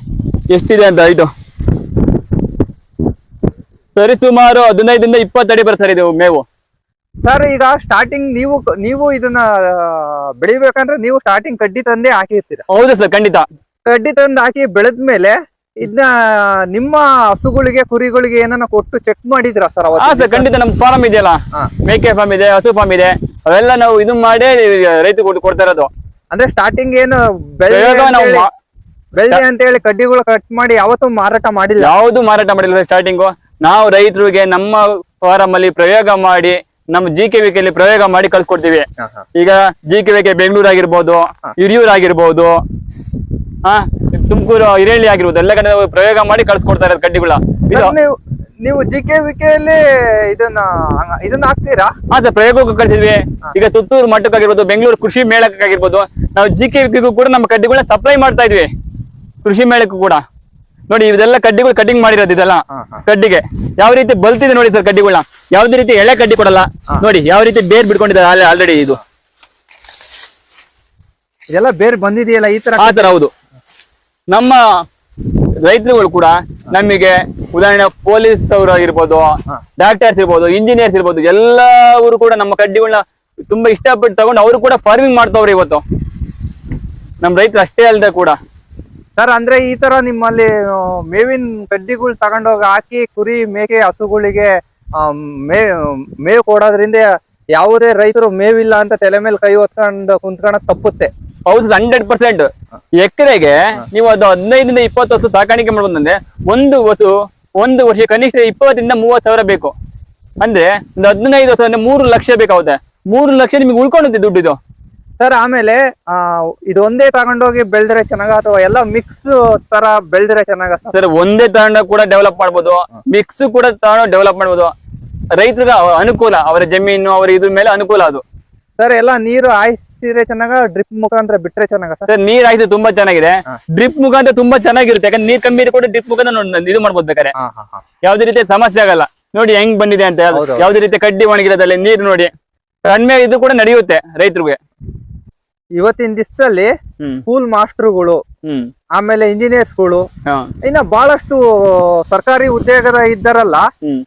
[SPEAKER 1] ಎಷ್ಟಿದೆ ಅಂತ ಇದು ಸರಿ ಸುಮಾರು ಹದಿನೈದರಿಂದ ಇಪ್ಪತ್ತು ಅಡಿ ಬರ್ತಾರೆ ಇದು ಮೇವು.
[SPEAKER 2] ಸರ್ ಈಗ ಸ್ಟಾರ್ಟಿಂಗ್ ನೀವು ನೀವು ಇದನ್ನ ಬೆಳಿಬೇಕಂದ್ರೆ ನೀವು ಸ್ಟಾರ್ಟಿಂಗ್ ಕಡ್ಡಿ ತಂದೆ ಹಾಕಿರ್ತೀರ.
[SPEAKER 1] ಹೌದು ಸರ್ ಖಂಡಿತ.
[SPEAKER 2] ಕಡ್ಡಿ ತಂದು ಹಾಕಿ ಬೆಳೆದ್ಮೇಲೆ ಇದನ್ನ ನಿಮ್ಮ ಹಸುಗಳಿಗೆ ಕುರಿಗಳಿಗೆ ಏನನ್ನ ಕೊಟ್ಟು ಚೆಕ್ ಮಾಡಿದ್ರ ಸರ್
[SPEAKER 1] ಸರ್ ಖಂಡಿತ ನಮ್ ಫಾರ್ಮ್ ಇದೆಯಲ್ಲ. ಮೇಕೆ ಫಾರ್ಮ್ ಇದೆ ಹಸು ಫಾರ್ಮ್ ಇದೆ. ಅವೆಲ್ಲ ನಾವು ಇದು ಮಾಡಿ ರೈತ ಕೊಟ್ಟು ಕೊಡ್ತಾ ಇರೋದು.
[SPEAKER 2] ಅಂದ್ರೆ ಸ್ಟಾರ್ಟಿಂಗ್ ಏನು ಬೆಳ್ಳಿ ಅಂತ ಹೇಳಿ ಕಡ್ಡಿಗಳು ಕಟ್ ಮಾಡಿ ಯಾವತ್ತೂ ಮಾರಾಟ ಮಾಡಿಲ್ಲ.
[SPEAKER 1] ಯಾವುದು ಮಾರಾಟ ಮಾಡಿಲ್ಲ ಸ್ಟಾರ್ಟಿಂಗು ನಾವು ರೈತರಿಗೆ ನಮ್ಮ ಫಾರಂ ಅಲ್ಲಿ ಪ್ರಯೋಗ ಮಾಡಿ ನಮ್ಮ ಜಿ ಕೆ ವಿಕೆಯಲ್ಲಿ ಪ್ರಯೋಗ ಮಾಡಿ ಕಳ್ಸಿಕೊಡ್ತೀವಿ. ಈಗ ಜಿ ಕೆ ವಿಕೆ ಬೆಂಗಳೂರು ಆಗಿರ್ಬೋದು ಹಿರಿಯೂರ್ ಆಗಿರ್ಬೋದು ಹಾ ತುಮಕೂರು ಹಿರೇಳಿ ಆಗಿರ್ಬೋದು ಎಲ್ಲ ಕಡೆ ಪ್ರಯೋಗ ಮಾಡಿ ಕಳ್ಸಿಕೊಡ್ತಾರೆ ಕಡ್ಡಿಗಳ.
[SPEAKER 2] ನೀವು ಜಿ ಕೆ ವಿಕೆಯಲ್ಲಿ ಇದನ್ನ ಹಂಗ- ಇದನ್ನ ಹಾಕ್ತೀರಾ?
[SPEAKER 1] ಹಾ ಸರ್ ಪ್ರಯೋಗಕ್ಕೂ ಕಳಿಸಿದ್ವಿ. ಈಗ ಸುತ್ತೂರು ಮಟ್ಟಕ್ಕಾಗಿರ್ಬೋದು ಬೆಂಗಳೂರು ಕೃಷಿ ಮೇಳಕ್ಕಾಗಿರ್ಬೋದು ನಾವು ಜಿ ಕೆ ವಿಕೆಗೂ ಕೂಡ ನಮ್ಮ ಕಡ್ಡಿಗಳನ್ನ ಸಪ್ಲೈ ಮಾಡ್ತಾ ಇದ್ವಿ. ಕೃಷಿ ಮೇಳಕ್ಕೂ ಕೂಡ. ನೋಡಿ ಇದೆಲ್ಲ ಕಡ್ಡಿಗಳು ಕಟಿಂಗ್ ಮಾಡಿರೋದು ಇದೆಲ್ಲ. ಕಡ್ಡಿಗೆ ಯಾವ ರೀತಿ ಬಲ್ತಿದೆ ನೋಡಿ ಸರ್ ಕಡ್ಡಿಗಳನ್ನ. ಯಾವ್ದೇ ರೀತಿ ಎಳೆ ಕಡ್ಡಿ ಕೊಡಲ್ಲ. ನೋಡಿ ಯಾವ ರೀತಿ ಬೇರ್ ಬಿಡ್ಕೊಂಡಿದ್ದಾರೆ ಆಲ್ರೆಡಿ ಇದು.
[SPEAKER 2] ಇದೆಲ್ಲ ಬೇರ್ ಬಂದಿದೆಯಲ್ಲ ಈ ತರ
[SPEAKER 1] ಆ ತರ ಹೌದು. ನಮ್ಮ ರೈತರುಗಳು ಕೂಡ ನಮಗೆ ಉದಾಹರಣೆ ಪೊಲೀಸ್ ಅವರು ಆಗಿರ್ಬೋದು ಡಾಕ್ಟರ್ಸ್ ಇರ್ಬೋದು ಇಂಜಿನಿಯರ್ಸ್ ಇರ್ಬೋದು ಎಲ್ಲವರು ಕೂಡ ನಮ್ಮ ಕಡ್ಡಿಗಳನ್ನ ತುಂಬಾ ಇಷ್ಟಪಟ್ಟು ತಗೊಂಡು ಅವರು ಕೂಡ ಫಾರ್ಮಿಂಗ್ ಮಾಡ್ತಾವ್ರೆ ಇವತ್ತು. ನಮ್ಮ ರೈತರು ಅಷ್ಟೇ ಅಲ್ಲದೆ ಕೂಡ.
[SPEAKER 2] ಸರ್ ಅಂದ್ರೆ ಈ ತರ ನಿಮ್ಮಲ್ಲಿ ಮೇವಿನ ಕಡ್ಡಿಗಳು ತಗೊಂಡೋಗಿ ಹಾಕಿ ಕುರಿ ಮೇಕೆ ಹಸುಗಳಿಗೆ ಆ, ಮೇ ಮೇವು ಕೊಡೋದ್ರಿಂದ ಯಾವುದೇ ರೈತರು ಮೇವಿಲ್ಲ ಅಂತ ತಲೆ ಮೇಲೆ ಕೈ ಹೊತ್ಕೊಂಡು ಕುಂತ್ಕೊಂಡ್ ತಪ್ಪುತ್ತೆ.
[SPEAKER 1] ಹೌದು ಹಂಡ್ರೆಡ್ ಪರ್ಸೆಂಟ್ ಎಕರೆಗೆ ನೀವು ಅದು ಹದಿನೈದರಿಂದ ಇಪ್ಪತ್ತು ವರ್ಷ ಸಾಕಾಣಿಕೆ ಮಾಡ್ಬೋದಂದ್ರೆ ಒಂದು ವಸು ಒಂದು ವರ್ಷ ಕನಿಷ್ಠ ಇಪ್ಪತ್ತರಿಂದ ಮೂವತ್ತು ಸಾವಿರ ಬೇಕು. ಅಂದ್ರೆ ಒಂದು ಹದಿನೈದು ವರ್ಷ ಅಂದ್ರೆ ಮೂರು ಲಕ್ಷ ಬೇಕಾಗುತ್ತೆ. ಮೂರು ಲಕ್ಷ ನಿಮಗೆ ಉಳ್ಕೊಂಡುತ್ತೆ ದುಡ್ಡು ಇದು.
[SPEAKER 2] ಸರ್ ಆಮೇಲೆ ಆ ಇದು ಒಂದೇ ತಗೊಂಡೋಗಿ ಬೆಳೆದ್ರೆ ಚೆನ್ನಾಗ ಅಥವಾ ಎಲ್ಲ ಮಿಕ್ಸ್ ತರ ಬೆಳೆದ್ರೆ ಚೆನ್ನಾಗ ಸರ್
[SPEAKER 1] ಒಂದೇ ತಗೊಂಡ ಕೂಡ ಡೆವಲಪ್ ಮಾಡ್ಬೋದು. ಮಿಕ್ಸ್ ಕೂಡ ತಗೊಂಡು ಡೆವಲಪ್ ಮಾಡ್ಬೋದು. ರೈತರಿಗೆ ಅನುಕೂಲ ಅವರ ಜಮೀನು ಅವರ ಇದ್ರ ಮೇಲೆ ಅನುಕೂಲ ಅದು.
[SPEAKER 2] ಸರ್ ಎಲ್ಲ ನೀರು ಹಾಯಿಸಿದ್ರೆ ಚೆನ್ನಾಗ ಡ್ರಿಪ್ ಮುಖಾಂತರ ಬಿಟ್ರೆ ಚೆನ್ನಾಗ ಸರ್?
[SPEAKER 1] ಸರ್ ನೀರ್ ಆಯ್ತು ತುಂಬಾ ಚೆನ್ನಾಗಿದೆ. ಡ್ರಿಪ್ ಮುಖಾಂತರ ತುಂಬಾ ಚೆನ್ನಾಗಿರುತ್ತೆ. ಯಾಕಂದ್ರೆ ನೀರ್ ಕಮ್ಮಿ ಕೂಡ ಡ್ರಿಪ್ ಮುಖಾಂತರ ನೋಡ್- ಇದು ಮಾಡ್ಬೋದು ಬೇಕಾರೆ ಯಾವ್ದೇ ರೀತಿ ಸಮಸ್ಯೆ ಆಗಲ್ಲ. ನೋಡಿ ಹೆಂಗ್ ಬಂದಿದೆ ಅಂತ. ಯಾವ್ದೇ ರೀತಿ ಕಡ್ಡಿ ಒಣಗಿರೋದಲ್ಲಿ ನೀರ್ ನೋಡಿ. ಕಣ್ಮೆ ಇದು ಕೂಡ ನಡೆಯುತ್ತೆ ರೈತರಿಗೆ.
[SPEAKER 2] ಇವತ್ತಿನ ದಿವಸದಲ್ಲಿ ಸ್ಕೂಲ್ ಮಾಸ್ಟರ್ಗಳು ಆಮೇಲೆ ಇಂಜಿನಿಯರ್ಸ್ಗಳು
[SPEAKER 1] ಗಳು
[SPEAKER 2] ಇನ್ನ ಬಹಳಷ್ಟು ಸರ್ಕಾರಿ ಉದ್ಯೋಗದ ಇದ್ದಾರಲ್ಲ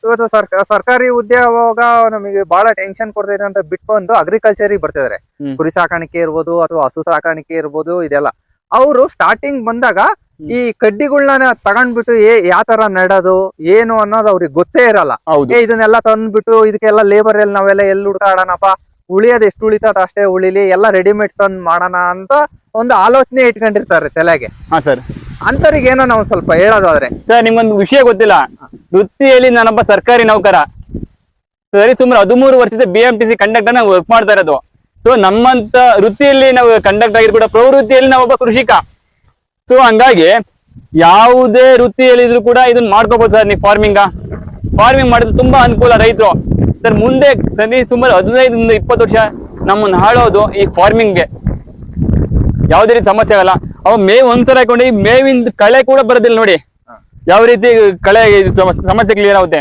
[SPEAKER 2] ಇವತ್ತು ಸರ್ಕಾರಿ ಉದ್ಯೋಗ ನಮಗೆ ಬಹಳ ಟೆನ್ಷನ್ ಕೊಡ್ತಾ ಅಂತ ಬಿಟ್ಕೊಂಡು ಅಗ್ರಿಕಲ್ಚರ್ ಬರ್ತಿದಾರೆ. ಕುರಿ ಸಾಕಾಣಿಕೆ ಇರ್ಬೋದು ಅಥವಾ ಹಸು ಸಾಕಾಣಿಕೆ ಇರ್ಬೋದು ಇದೆಲ್ಲ. ಅವರು ಸ್ಟಾರ್ಟಿಂಗ್ ಬಂದಾಗ ಈ ಕಡ್ಡಿಗಳನ್ನ ತಗೊಂಡ್ಬಿಟ್ಟು ಏ ಯಾವ ತರ ನೆಡೋದು ಏನು ಅನ್ನೋದು ಅವ್ರಿಗೆ ಗೊತ್ತೇ ಇರಲ್ಲ. ಇದನ್ನೆಲ್ಲ ತಂದ್ಬಿಟ್ಟು ಇದಕ್ಕೆಲ್ಲ ಲೇಬರ್ ಎಲ್ಲಿ ನಾವೆಲ್ಲ ಎಲ್ಲಿ ಹುಡ್ಕಾಡೋಣಪ್ಪ? ಉಳಿಯೋದು ಎಷ್ಟು ಉಳಿತದ ಅಷ್ಟೇ ಉಳಿಲಿ ಎಲ್ಲ ರೆಡಿಮೇಡ್ ತಂದ್ ಮಾಡೋಣ ಅಂತ ಒಂದು ಆಲೋಚನೆ ಇಟ್ಕೊಂಡಿರ್ತಾರೆ ತಲೆಗೆ.
[SPEAKER 1] ಹಾ ಸರ್
[SPEAKER 2] ಅಂತರಿಗೆ ಏನೋ ನಾವು ಸ್ವಲ್ಪ ಹೇಳೋದಾದ್ರೆ.
[SPEAKER 1] ಸರ್ ನಿಮ್ಗೊಂದು ವಿಷಯ ಗೊತ್ತಿಲ್ಲ. ವೃತ್ತಿಯಲ್ಲಿ ನಾನೊಬ್ಬ ಸರ್ಕಾರಿ ನೌಕರ. ಸರಿ ಸುಮಾರು ಹದಿಮೂರು ವರ್ಷದ B M T C conductor ನಾವು ವರ್ಕ್ ಮಾಡ್ತಾ ಇರೋದು. ಸೊ ನಮ್ಮಂತ ವೃತ್ತಿಯಲ್ಲಿ ನಾವು ಕಂಡಕ್ಟ್ ಕೂಡ ಪ್ರವೃತ್ತಿಯಲ್ಲಿ ನಾವೊಬ್ಬ ಕೃಷಿಕ. ಸೊ ಹಂಗಾಗಿ ಯಾವುದೇ ವೃತ್ತಿಯಲ್ಲಿದ್ರು ಕೂಡ ಇದನ್ನ ಮಾಡ್ಕೋಬಹುದು ಸರ್ ನೀವು ಫಾರ್ಮಿಂಗ ಫಾರ್ಮಿಂಗ್ ಮಾಡಿದ್ರೆ ತುಂಬಾ ಅನುಕೂಲ ರೈತರು. ಸರ್ ಮುಂದೆ ಸರಿ ಸುಮಾರು ಹದಿನೈದರಿಂದ ಇಪ್ಪತ್ತು ವರ್ಷ ನಮ್ಮನ್ನು ಹಾಳೋದು ಈ ಫಾರ್ಮಿಂಗ್ಗೆ ಯಾವುದೇ ರೀತಿ ಸಮಸ್ಯೆ ಆಗಲ್ಲ. ಅವ ಮೇವು ಒಂದ್ಸಲ ಹಾಕೊಂಡು ಈ ಮೇವಿನ ಕಳೆ ಕೂಡ ಬರೋದಿಲ್ಲ ನೋಡಿ. ಯಾವ ರೀತಿ ಕಳೆ ಸಮಸ್ಯೆ ಕ್ಲಿಯರ್ ಆಗುತ್ತೆ.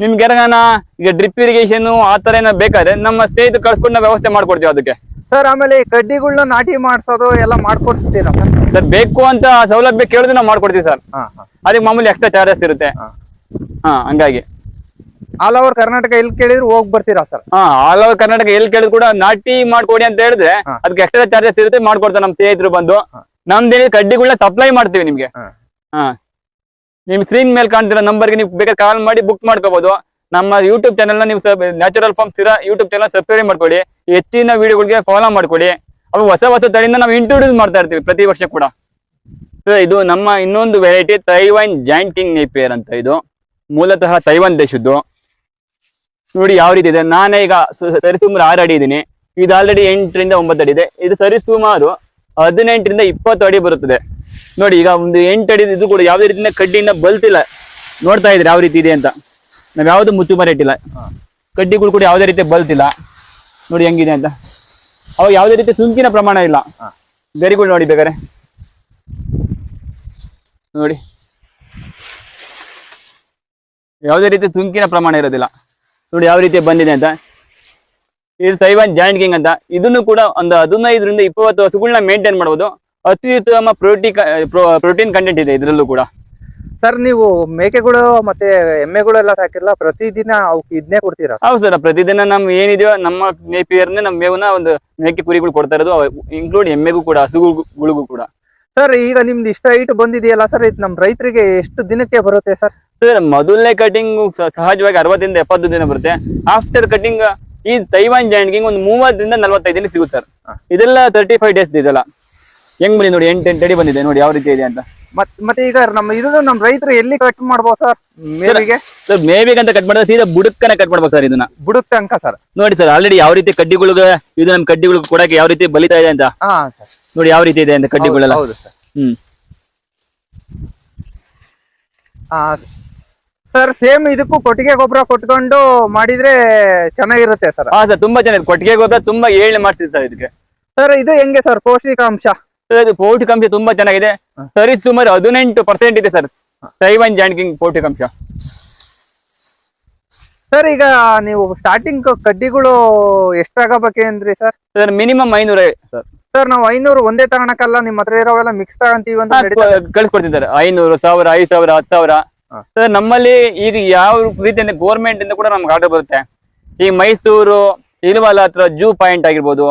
[SPEAKER 1] ನಿಮ್ಗೆ ಏನಾನ ಈಗ ಡ್ರಿಪ್ ಇರಿಗೇಷನ್ ಆ ತರ ಏನೋ ಬೇಕಾದ್ರೆ ನಮ್ಮ ಸ್ನೇಹಿತರು ಕಳ್ಸ್ಕೊಂಡು ನಾವು ವ್ಯವಸ್ಥೆ ಮಾಡ್ಕೊಡ್ತೀವಿ ಅದಕ್ಕೆ.
[SPEAKER 2] ಸರ್ ಆಮೇಲೆ ಈ ಕಡ್ಡಿಗಳನ್ನ ನಾಟಿ ಮಾಡ್ಸೋದು ಎಲ್ಲ ಮಾಡ್ಕೊಡ್ತೀರಾ ಸರ್?
[SPEAKER 1] ಬೇಕು ಅಂತ ಸೌಲಭ್ಯ ಕೇಳಿದ್ರೆ ನಾವು ಮಾಡ್ಕೊಡ್ತೀವಿ ಸರ್. ಅದಕ್ಕೆ ಮಾಮೂಲಿ ಎಕ್ಸ್ಟ್ರಾ ಚಾರ್ಜಸ್ ಇರುತ್ತೆ.
[SPEAKER 2] ಹಾ
[SPEAKER 1] ಹಂಗಾಗಿ.
[SPEAKER 2] ಆಲ್ ಓವರ್ ಕರ್ನಾಟಕ ಎಲ್ಲಿ ಕೇಳಿದ್ರು ಹೋಗ್ ಬರ್ತೀರಾ ಸರ್
[SPEAKER 1] ಹಾ ಆಲ್ ಓವರ್ ಕರ್ನಾಟಕ ಎಲ್ಲಿ ಕೇಳಿದ್ರು ಕೂಡ ನಾಟಿ ಮಾಡ್ಕೊಡಿ ಅಂತ ಹೇಳಿದ್ರೆ. ಅದಕ್ಕೆ ಎಕ್ಸ್ಟ್ರಾ ಚಾರ್ಜಸ್ ಇರುತ್ತೆ ಮಾಡ್ಕೊಡ್ತಾರೆ ನಮ್ಮ ಸ್ನೇಹಿತರು ಬಂದು. ನಮ್ದೇನಿದೆ ಕಡ್ಡಿಗಳನ್ನ ಸಪ್ಲೈ ಮಾಡ್ತೀವಿ ನಿಮ್ಗೆ.
[SPEAKER 2] ಹಾ.
[SPEAKER 1] ನಿಮ್ ಸ್ಕ್ರೀನ್ ಮೇಲೆ ಕಾಣ್ತಿರೋ ನಂಬರ್ಗೆ ನೀವು ಬೇಕಾದ್ರೆ ಕಾಲ್ ಮಾಡಿ ಬುಕ್ ಮಾಡ್ಕೋಬಹುದು ನಮ್ಮ ಯೂಟ್ಯೂಬ್ ಚಾನಲ್ ನೀವು ನ್ಯಾಚುರಲ್ ಫಾರ್ಮ್ ಸ್ಥಿರ ಯೂಟ್ಯೂಬ್ ಚಾನಲ್ ಸಬ್ಸ್ಕ್ರೈಬ್ ಮಾಡ್ಕೊಳ್ಳಿ ಹೆಚ್ಚಿನ ವಿಡಿಯೋಗಳಿಗೆ ಫಾಲೋ ಮಾಡ್ಕೊಳ್ಳಿ ಅದು ಹೊಸ ಹೊಸ ತಳಿಯಿಂದ ನಾವು ಇಂಟ್ರೊಡ್ಯೂಸ್ ಮಾಡ್ತಾ ಇರ್ತೀವಿ ಪ್ರತಿ ವರ್ಷ ಕೂಡ. ಸರ್ ಇದು ನಮ್ಮ ಇನ್ನೊಂದು variety Taiwan joint king Napier ಅಂತ ಇದು. ಮೂಲತಃ ತೈವಾನ್ ದೇಶದ್ದು. ನೋಡಿ ಯಾವ ರೀತಿ ಇದೆ. ನಾನೇ ಈಗ ಸರಿಸುಮಾರು ಆರು ಅಡಿ ಇದ್ದೀನಿ. ಇದು ಆಲ್ರೆಡಿ ಎಂಟರಿಂದ ಒಂಬತ್ತು ಅಡಿ ಇದೆ. ಇದು ಸರಿಸುಮಾರು ಹದಿನೆಂಟರಿಂದ ಇಪ್ಪತ್ತು ಅಡಿ ಬರುತ್ತದೆ. ನೋಡಿ ಈಗ ಒಂದು ಎಂಟು ಅಡಿ ಇದು ಕೂಡ ಯಾವುದೇ ರೀತಿಯಿಂದ ಕಡ್ಡಿಯಿಂದ ಬಲ್ತಿಲ್ಲ. ನೋಡ್ತಾ ಇದ್ರೆ ಯಾವ ರೀತಿ ಇದೆ ಅಂತ. ನಾವ್ ಯಾವ್ದು ಮುಚ್ಚು ಇಟ್ಟಿಲ್ಲ. ಕಡ್ಡಿಗಳು ಕೂಡ ಯಾವುದೇ ರೀತಿ ಬಲ್ತಿಲ್ಲ. ನೋಡಿ ಹೆಂಗಿದೆ ಅಂತ. ಅವಾಗ ಯಾವುದೇ ರೀತಿ ಸುಂಕಿನ ಪ್ರಮಾಣ ಇಲ್ಲ. ಗರಿಗಳು ನೋಡಿ ಬೇಕಾರೆ ನೋಡಿ. ಯಾವುದೇ ರೀತಿ ಸುಂಕಿನ ಪ್ರಮಾಣ ಇರೋದಿಲ್ಲ. ನೋಡಿ ಯಾವ ರೀತಿ ಬಂದಿದೆ ಅಂತ. ಇದು ತೈವಾನ್ ಜಾಯಿಂಟ್ ಕಿಂಗ್ ಅಂತ. ಇದನ್ನು ಕೂಡ ಒಂದು ಹದಿನೈದರಿಂದ ಇಪ್ಪತ್ತು ಹಸುಗಳನ್ನ ಮೇಂಟೈನ್ ಮಾಡ್ಬೋದು. ಅತ್ಯುತ್ತಮ ಪ್ರೋಟಿ ಪ್ರೋಟೀನ್ ಕಂಟೆಂಟ್ ಇದೆ ಇದರಲ್ಲೂ ಕೂಡ.
[SPEAKER 2] ಸರ್ ನೀವು ಮೇಕೆಗಳು ಮತ್ತೆ ಎಮ್ಮೆಗಳು ಎಲ್ಲ ಸಾಕಿರಲ್ಲ ಪ್ರತಿದಿನ ಅವಕ್ಕೆ ಇದನ್ನೇ ಕೊಡ್ತೀರಾ?
[SPEAKER 1] ಹೌದು ಸರ್ ಪ್ರತಿದಿನ ನಮ್ ಏನಿದೆಯೋ ನಮ್ಮ ನೇಪಿಯರ್ನೇ ನಮ್ಮ ಮೇವನ್ನ ಒಂದು ಮೇಕೆ ಕುರಿಗಳು ಕೊಡ್ತಾ ಇರೋದು. ಇನ್ಕ್ಲೂಡ್ ಎಮ್ಮೆಗೂ ಕೂಡ ಹಸುಗಳಿಗೂ ಕೂಡ.
[SPEAKER 2] ಸರ್ ಈಗ ನಿಮ್ದು ಇಷ್ಟ ಐಟು ಬಂದಿದೆಯಲ್ಲ ಸರ್ ಇದು ನಮ್ಮ ರೈತರಿಗೆ ಎಷ್ಟು ದಿನಕ್ಕೆ ಬರುತ್ತೆ ಸರ್
[SPEAKER 1] ಸರ್? ಮೊದಲನೇ ಕಟಿಂಗ್ ಸಹಜವಾಗಿ ಅರವತ್ತಿಂದ ಎಪ್ಪತ್ತು ದಿನ ಬರುತ್ತೆ. ಆಫ್ಟರ್ ಕಟಿಂಗ್ ಈ ತೈವಾನ್ ಜಾಯಿಂಟ್ಗಿಂಗ್ ಒಂದು ಮೂವತ್ತರಿಂದ ನಲವತ್ತೈದು ದಿನ ಸಿಗುತ್ತೆ ಸರ್. ಇದೆಲ್ಲ ತರ್ಟಿ ಫೈವ್ ಡೇಸ್ ಇದೆಲ್ಲ. ಹೆಂಗ್ ಬನ್ನಿ ನೋಡಿ ಎಂಟು ಎಂಟು ಅಡಿ ಬಂದಿದೆ ನೋಡಿ ಯಾವ ರೀತಿ ಇದೆ ಅಂತ.
[SPEAKER 2] ಮತ್ ಮತ್ತೆ ಈಗ ನಮ್ಮ ಇದು ನಮ್ ರೈತರು ಎಲ್ಲಿ ಕಟ್ ಮಾಡ್ಬೋದು ಸರ್? ಮೇವಿಗೆ?
[SPEAKER 1] ಸರ್ ಮೇವಿಗೆ ಅಂತ ಕಟ್ ಮಾಡಿದ್ರೆ ಸೀದಾ ಬುಡಕ್ಕನೆ ಕಟ್ ಮಾಡ್ಬೋದು ಸರ್ ಇದನ್ನ.
[SPEAKER 2] ಬುಡಕ್ ಅಂಕ ಸರ್.
[SPEAKER 1] ನೋಡಿ ಸರ್ ಆಲ್ರೆಡಿ ಯಾವ ರೀತಿ ಕಡ್ಡಿಗಳಿಗೆ ಇದು ನಮ್ಮ ಕಡ್ಡಿಗಳಿಗೆ ಕೊಡಕ್ಕೆ ಯಾವ ರೀತಿ ಬಲಿತಾ ಇದೆ ಅಂತ. ನೋಡಿ ಯಾವ ರೀತಿ ಇದೆ ಅಂತ ಕಡ್ಡಿಗಳೆಲ್ಲ.
[SPEAKER 2] ಹೌದು ಸರ್.
[SPEAKER 1] ಹ್ಮ್.
[SPEAKER 2] ಸರ್ ಸೇಮ್ ಇದಕ್ಕೂ ಕೊಟ್ಟಿಗೆ ಗೊಬ್ಬರ ಕೊಟ್ಕೊಂಡು ಮಾಡಿದ್ರೆ ಚೆನ್ನಾಗಿರುತ್ತೆ ಸರ್.
[SPEAKER 1] ಹಾ ಸರ್ ತುಂಬಾ ಚೆನ್ನಾಗಿದೆ. ಕೊಟ್ಟಿಗೆ ಗೊಬ್ಬರ ತುಂಬಾ ಏಳ್ನೆ ಮಾಡ್ತಿದೆ ಸರ್ ಇದಕ್ಕೆ.
[SPEAKER 2] ಸರ್ ಇದು ಹೆಂಗೆ ಸರ್ ಪೌಷ್ಟಿಕಾಂಶ?
[SPEAKER 1] ಸರ್ ಇದು ಪೌಷ್ಟಿಕಾಂಶ ತುಂಬಾ ಚೆನ್ನಾಗಿದೆ. ಸರಿ ಸುಮಾರು ಹದಿನೆಂಟು ಪರ್ಸೆಂಟ್ ಇದೆ ಸರ್. ಸೈವನ್ ಜಾಂಡ್ಕಿಂಗ್ ಪೌಷ್ಟಿಕಾಂಶ.
[SPEAKER 2] ಸರ್ ಈಗ ನೀವು ಸ್ಟಾರ್ಟಿಂಗ್ ಕಡ್ಡಿಗಳು ಎಷ್ಟಾಗಬೇಕೇನ್ರಿ ಸರ್?
[SPEAKER 1] ಸರ್ ಮಿನಿಮಮ್ ಐನೂರ ಸರ್.
[SPEAKER 2] ಸರ್ ನಾವು ಐನೂರು ಒಂದೇ ತಗೊಳಕಲ್ಲ ನಿಮ್ಮ ಹತ್ರ ಇರೋವೆಲ್ಲ ಮಿಕ್ಸ್ ತಗೊಂತೀವಿ ಅಂತ ಕೊಡ್ತೀನಿ
[SPEAKER 1] ಸರ್. ಐನೂರು ಸಾವಿರ ಐದು ಸಾವಿರ ಹತ್ತು ಸಾವಿರ. ಸರ್ ನಮ್ಮಲ್ಲಿ ಈಗ ಯಾವ ರೀತಿಯಿಂದ ಗೋರ್ಮೆಂಟ್ ಇಂದ ಕೂಡ ನಮ್ಗೆ ಆರ್ಡರ್ ಬರುತ್ತೆ. ಈ ಮೈಸೂರು ಇಲ್ವಾಲ ಹತ್ರ ಜೂ ಪಾಯಿಂಟ್ ಆಗಿರ್ಬೋದು.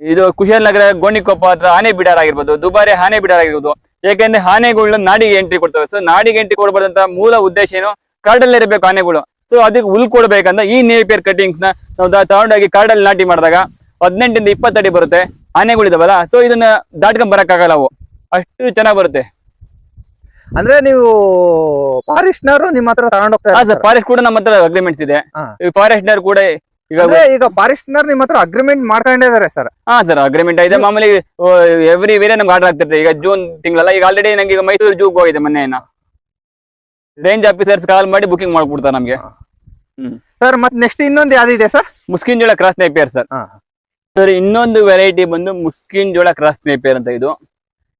[SPEAKER 1] ಇದು ಕುಶಾಲನಗರ ಗೋಣಿಕೊಪ್ಪ ಹತ್ರ ಆನೆ ಬಿಡಾರ್ ಆಗಿರ್ಬೋದು ದುಬಾರಿ ಆನೆ ಬಿಡಾರ್ ಆಗಿರ್ಬೋದು. ಯಾಕೆಂದ್ರೆ ಆನೆಗಳನ್ನ ನಾಡಿಗೆ ಎಂಟ್ರಿ ಕೊಡ್ತವೆ. ಸೊ ನಾಡಿಗೆ ಎಂಟ್ರಿ ಕೊಡಬಾರ್ದಂತ ಮೂಲ ಉದ್ದೇಶ ಏನು? ಕಾಡಲ್ಲಿ ಇರಬೇಕು ಆನೆಗಳು. ಸೊ ಅದಕ್ಕೆ ಹುಲ್ ಕೊಡ್ಬೇಕಂತ ಈ ನೇಪಿಯರ್ ಕಟಿಂಗ್ಸ್ನ ನಾವು ತಗೊಂಡೋಗಿ ಕಾಡಲ್ಲಿ ನಾಟಿ ಮಾಡಿದಾಗ ಹದಿನೆಂಟರಿಂದ ಇಪ್ಪತ್ತಡಿ ಬರುತ್ತೆ. ಆನೆಗಳಿದಾವಲ್ಲ ಸೊ ಇದನ್ನ ದಾಟ್ಕೊಂಡ್ ಬರಕ್ಕಾಗಲ್ಲ ಅವು. ಅಷ್ಟು ಚೆನ್ನಾಗ್ ಬರುತ್ತೆ.
[SPEAKER 2] ಅಂದ್ರೆ ನೀವು ಫಾರೆಸ್ಟ್ನವರು ನಿಮ್ಮ ಹತ್ರ
[SPEAKER 1] ತಗೊಂಡೋಗ್ತಾರೆ ಫಾರೆಸ್ಟ್ ಕೂಡ ನಮ್ಮ ಹತ್ರ ಅಗ್ರಿಮೆಂಟ್ ಇದೆ. ಫಾರೆಸ್ಟ್ ನರ್ ಕೂಡ ಈಗ
[SPEAKER 2] ಈಗ ಫಾರಿಸ್ಟ್ನರ್ ನಿಮ್ಮ ಹತ್ರ ಅಗ್ರಿಮೆಂಟ್ ಮಾಡ್ಕೊಂಡಿದ್ದಾರೆ ಸರ್.
[SPEAKER 1] ಹಾ ಸರ್ ಅಗ್ರಿಮೆಂಟ್ ಇದೆ. ಮಾಮೂಲಿ ಎವ್ರಿ ವೇರೆ ನಮ್ಗೆ ಆರ್ಡರ್ ಆಗ್ತಿರ್ತದೆ. ಈಗ ಜೂನ್ ತಿಂಗಳಲ್ಲ ಈಗ ಆಲ್ರೆಡಿ ನಂಗೆ ಈಗ ಮೈಸೂರು ಜೂಗ್ ಹೋಗಿದೆ ಮೊನ್ನೆ ರೇಂಜ್ ಆಫೀಸರ್ಸ್ ಕಾಲ್ ಮಾಡಿ ಬುಕಿಂಗ್ ಮಾಡ್ಕೊಡ್ತಾರೆ ನಮ್ಗೆ.
[SPEAKER 2] ಸರ್ ಮತ್ತೆ ನೆಕ್ಸ್ಟ್ ಇನ್ನೊಂದು ಯಾವ್ದಿದೆ ಸರ್?
[SPEAKER 1] ಮುಸ್ಕಿನ್ ಜೋಳ ಕ್ರಾಸ್ ನೇಪಿಯರ್ ಸರ್. ಸರ್ ಇನ್ನೊಂದು ವೆರೈಟಿ ಬಂದು ಮುಸ್ಕಿನ್ ಜೋಳ ಕ್ರಾಸ್ ನೇಪಿಯರ್ ಅಂತ ಇದು.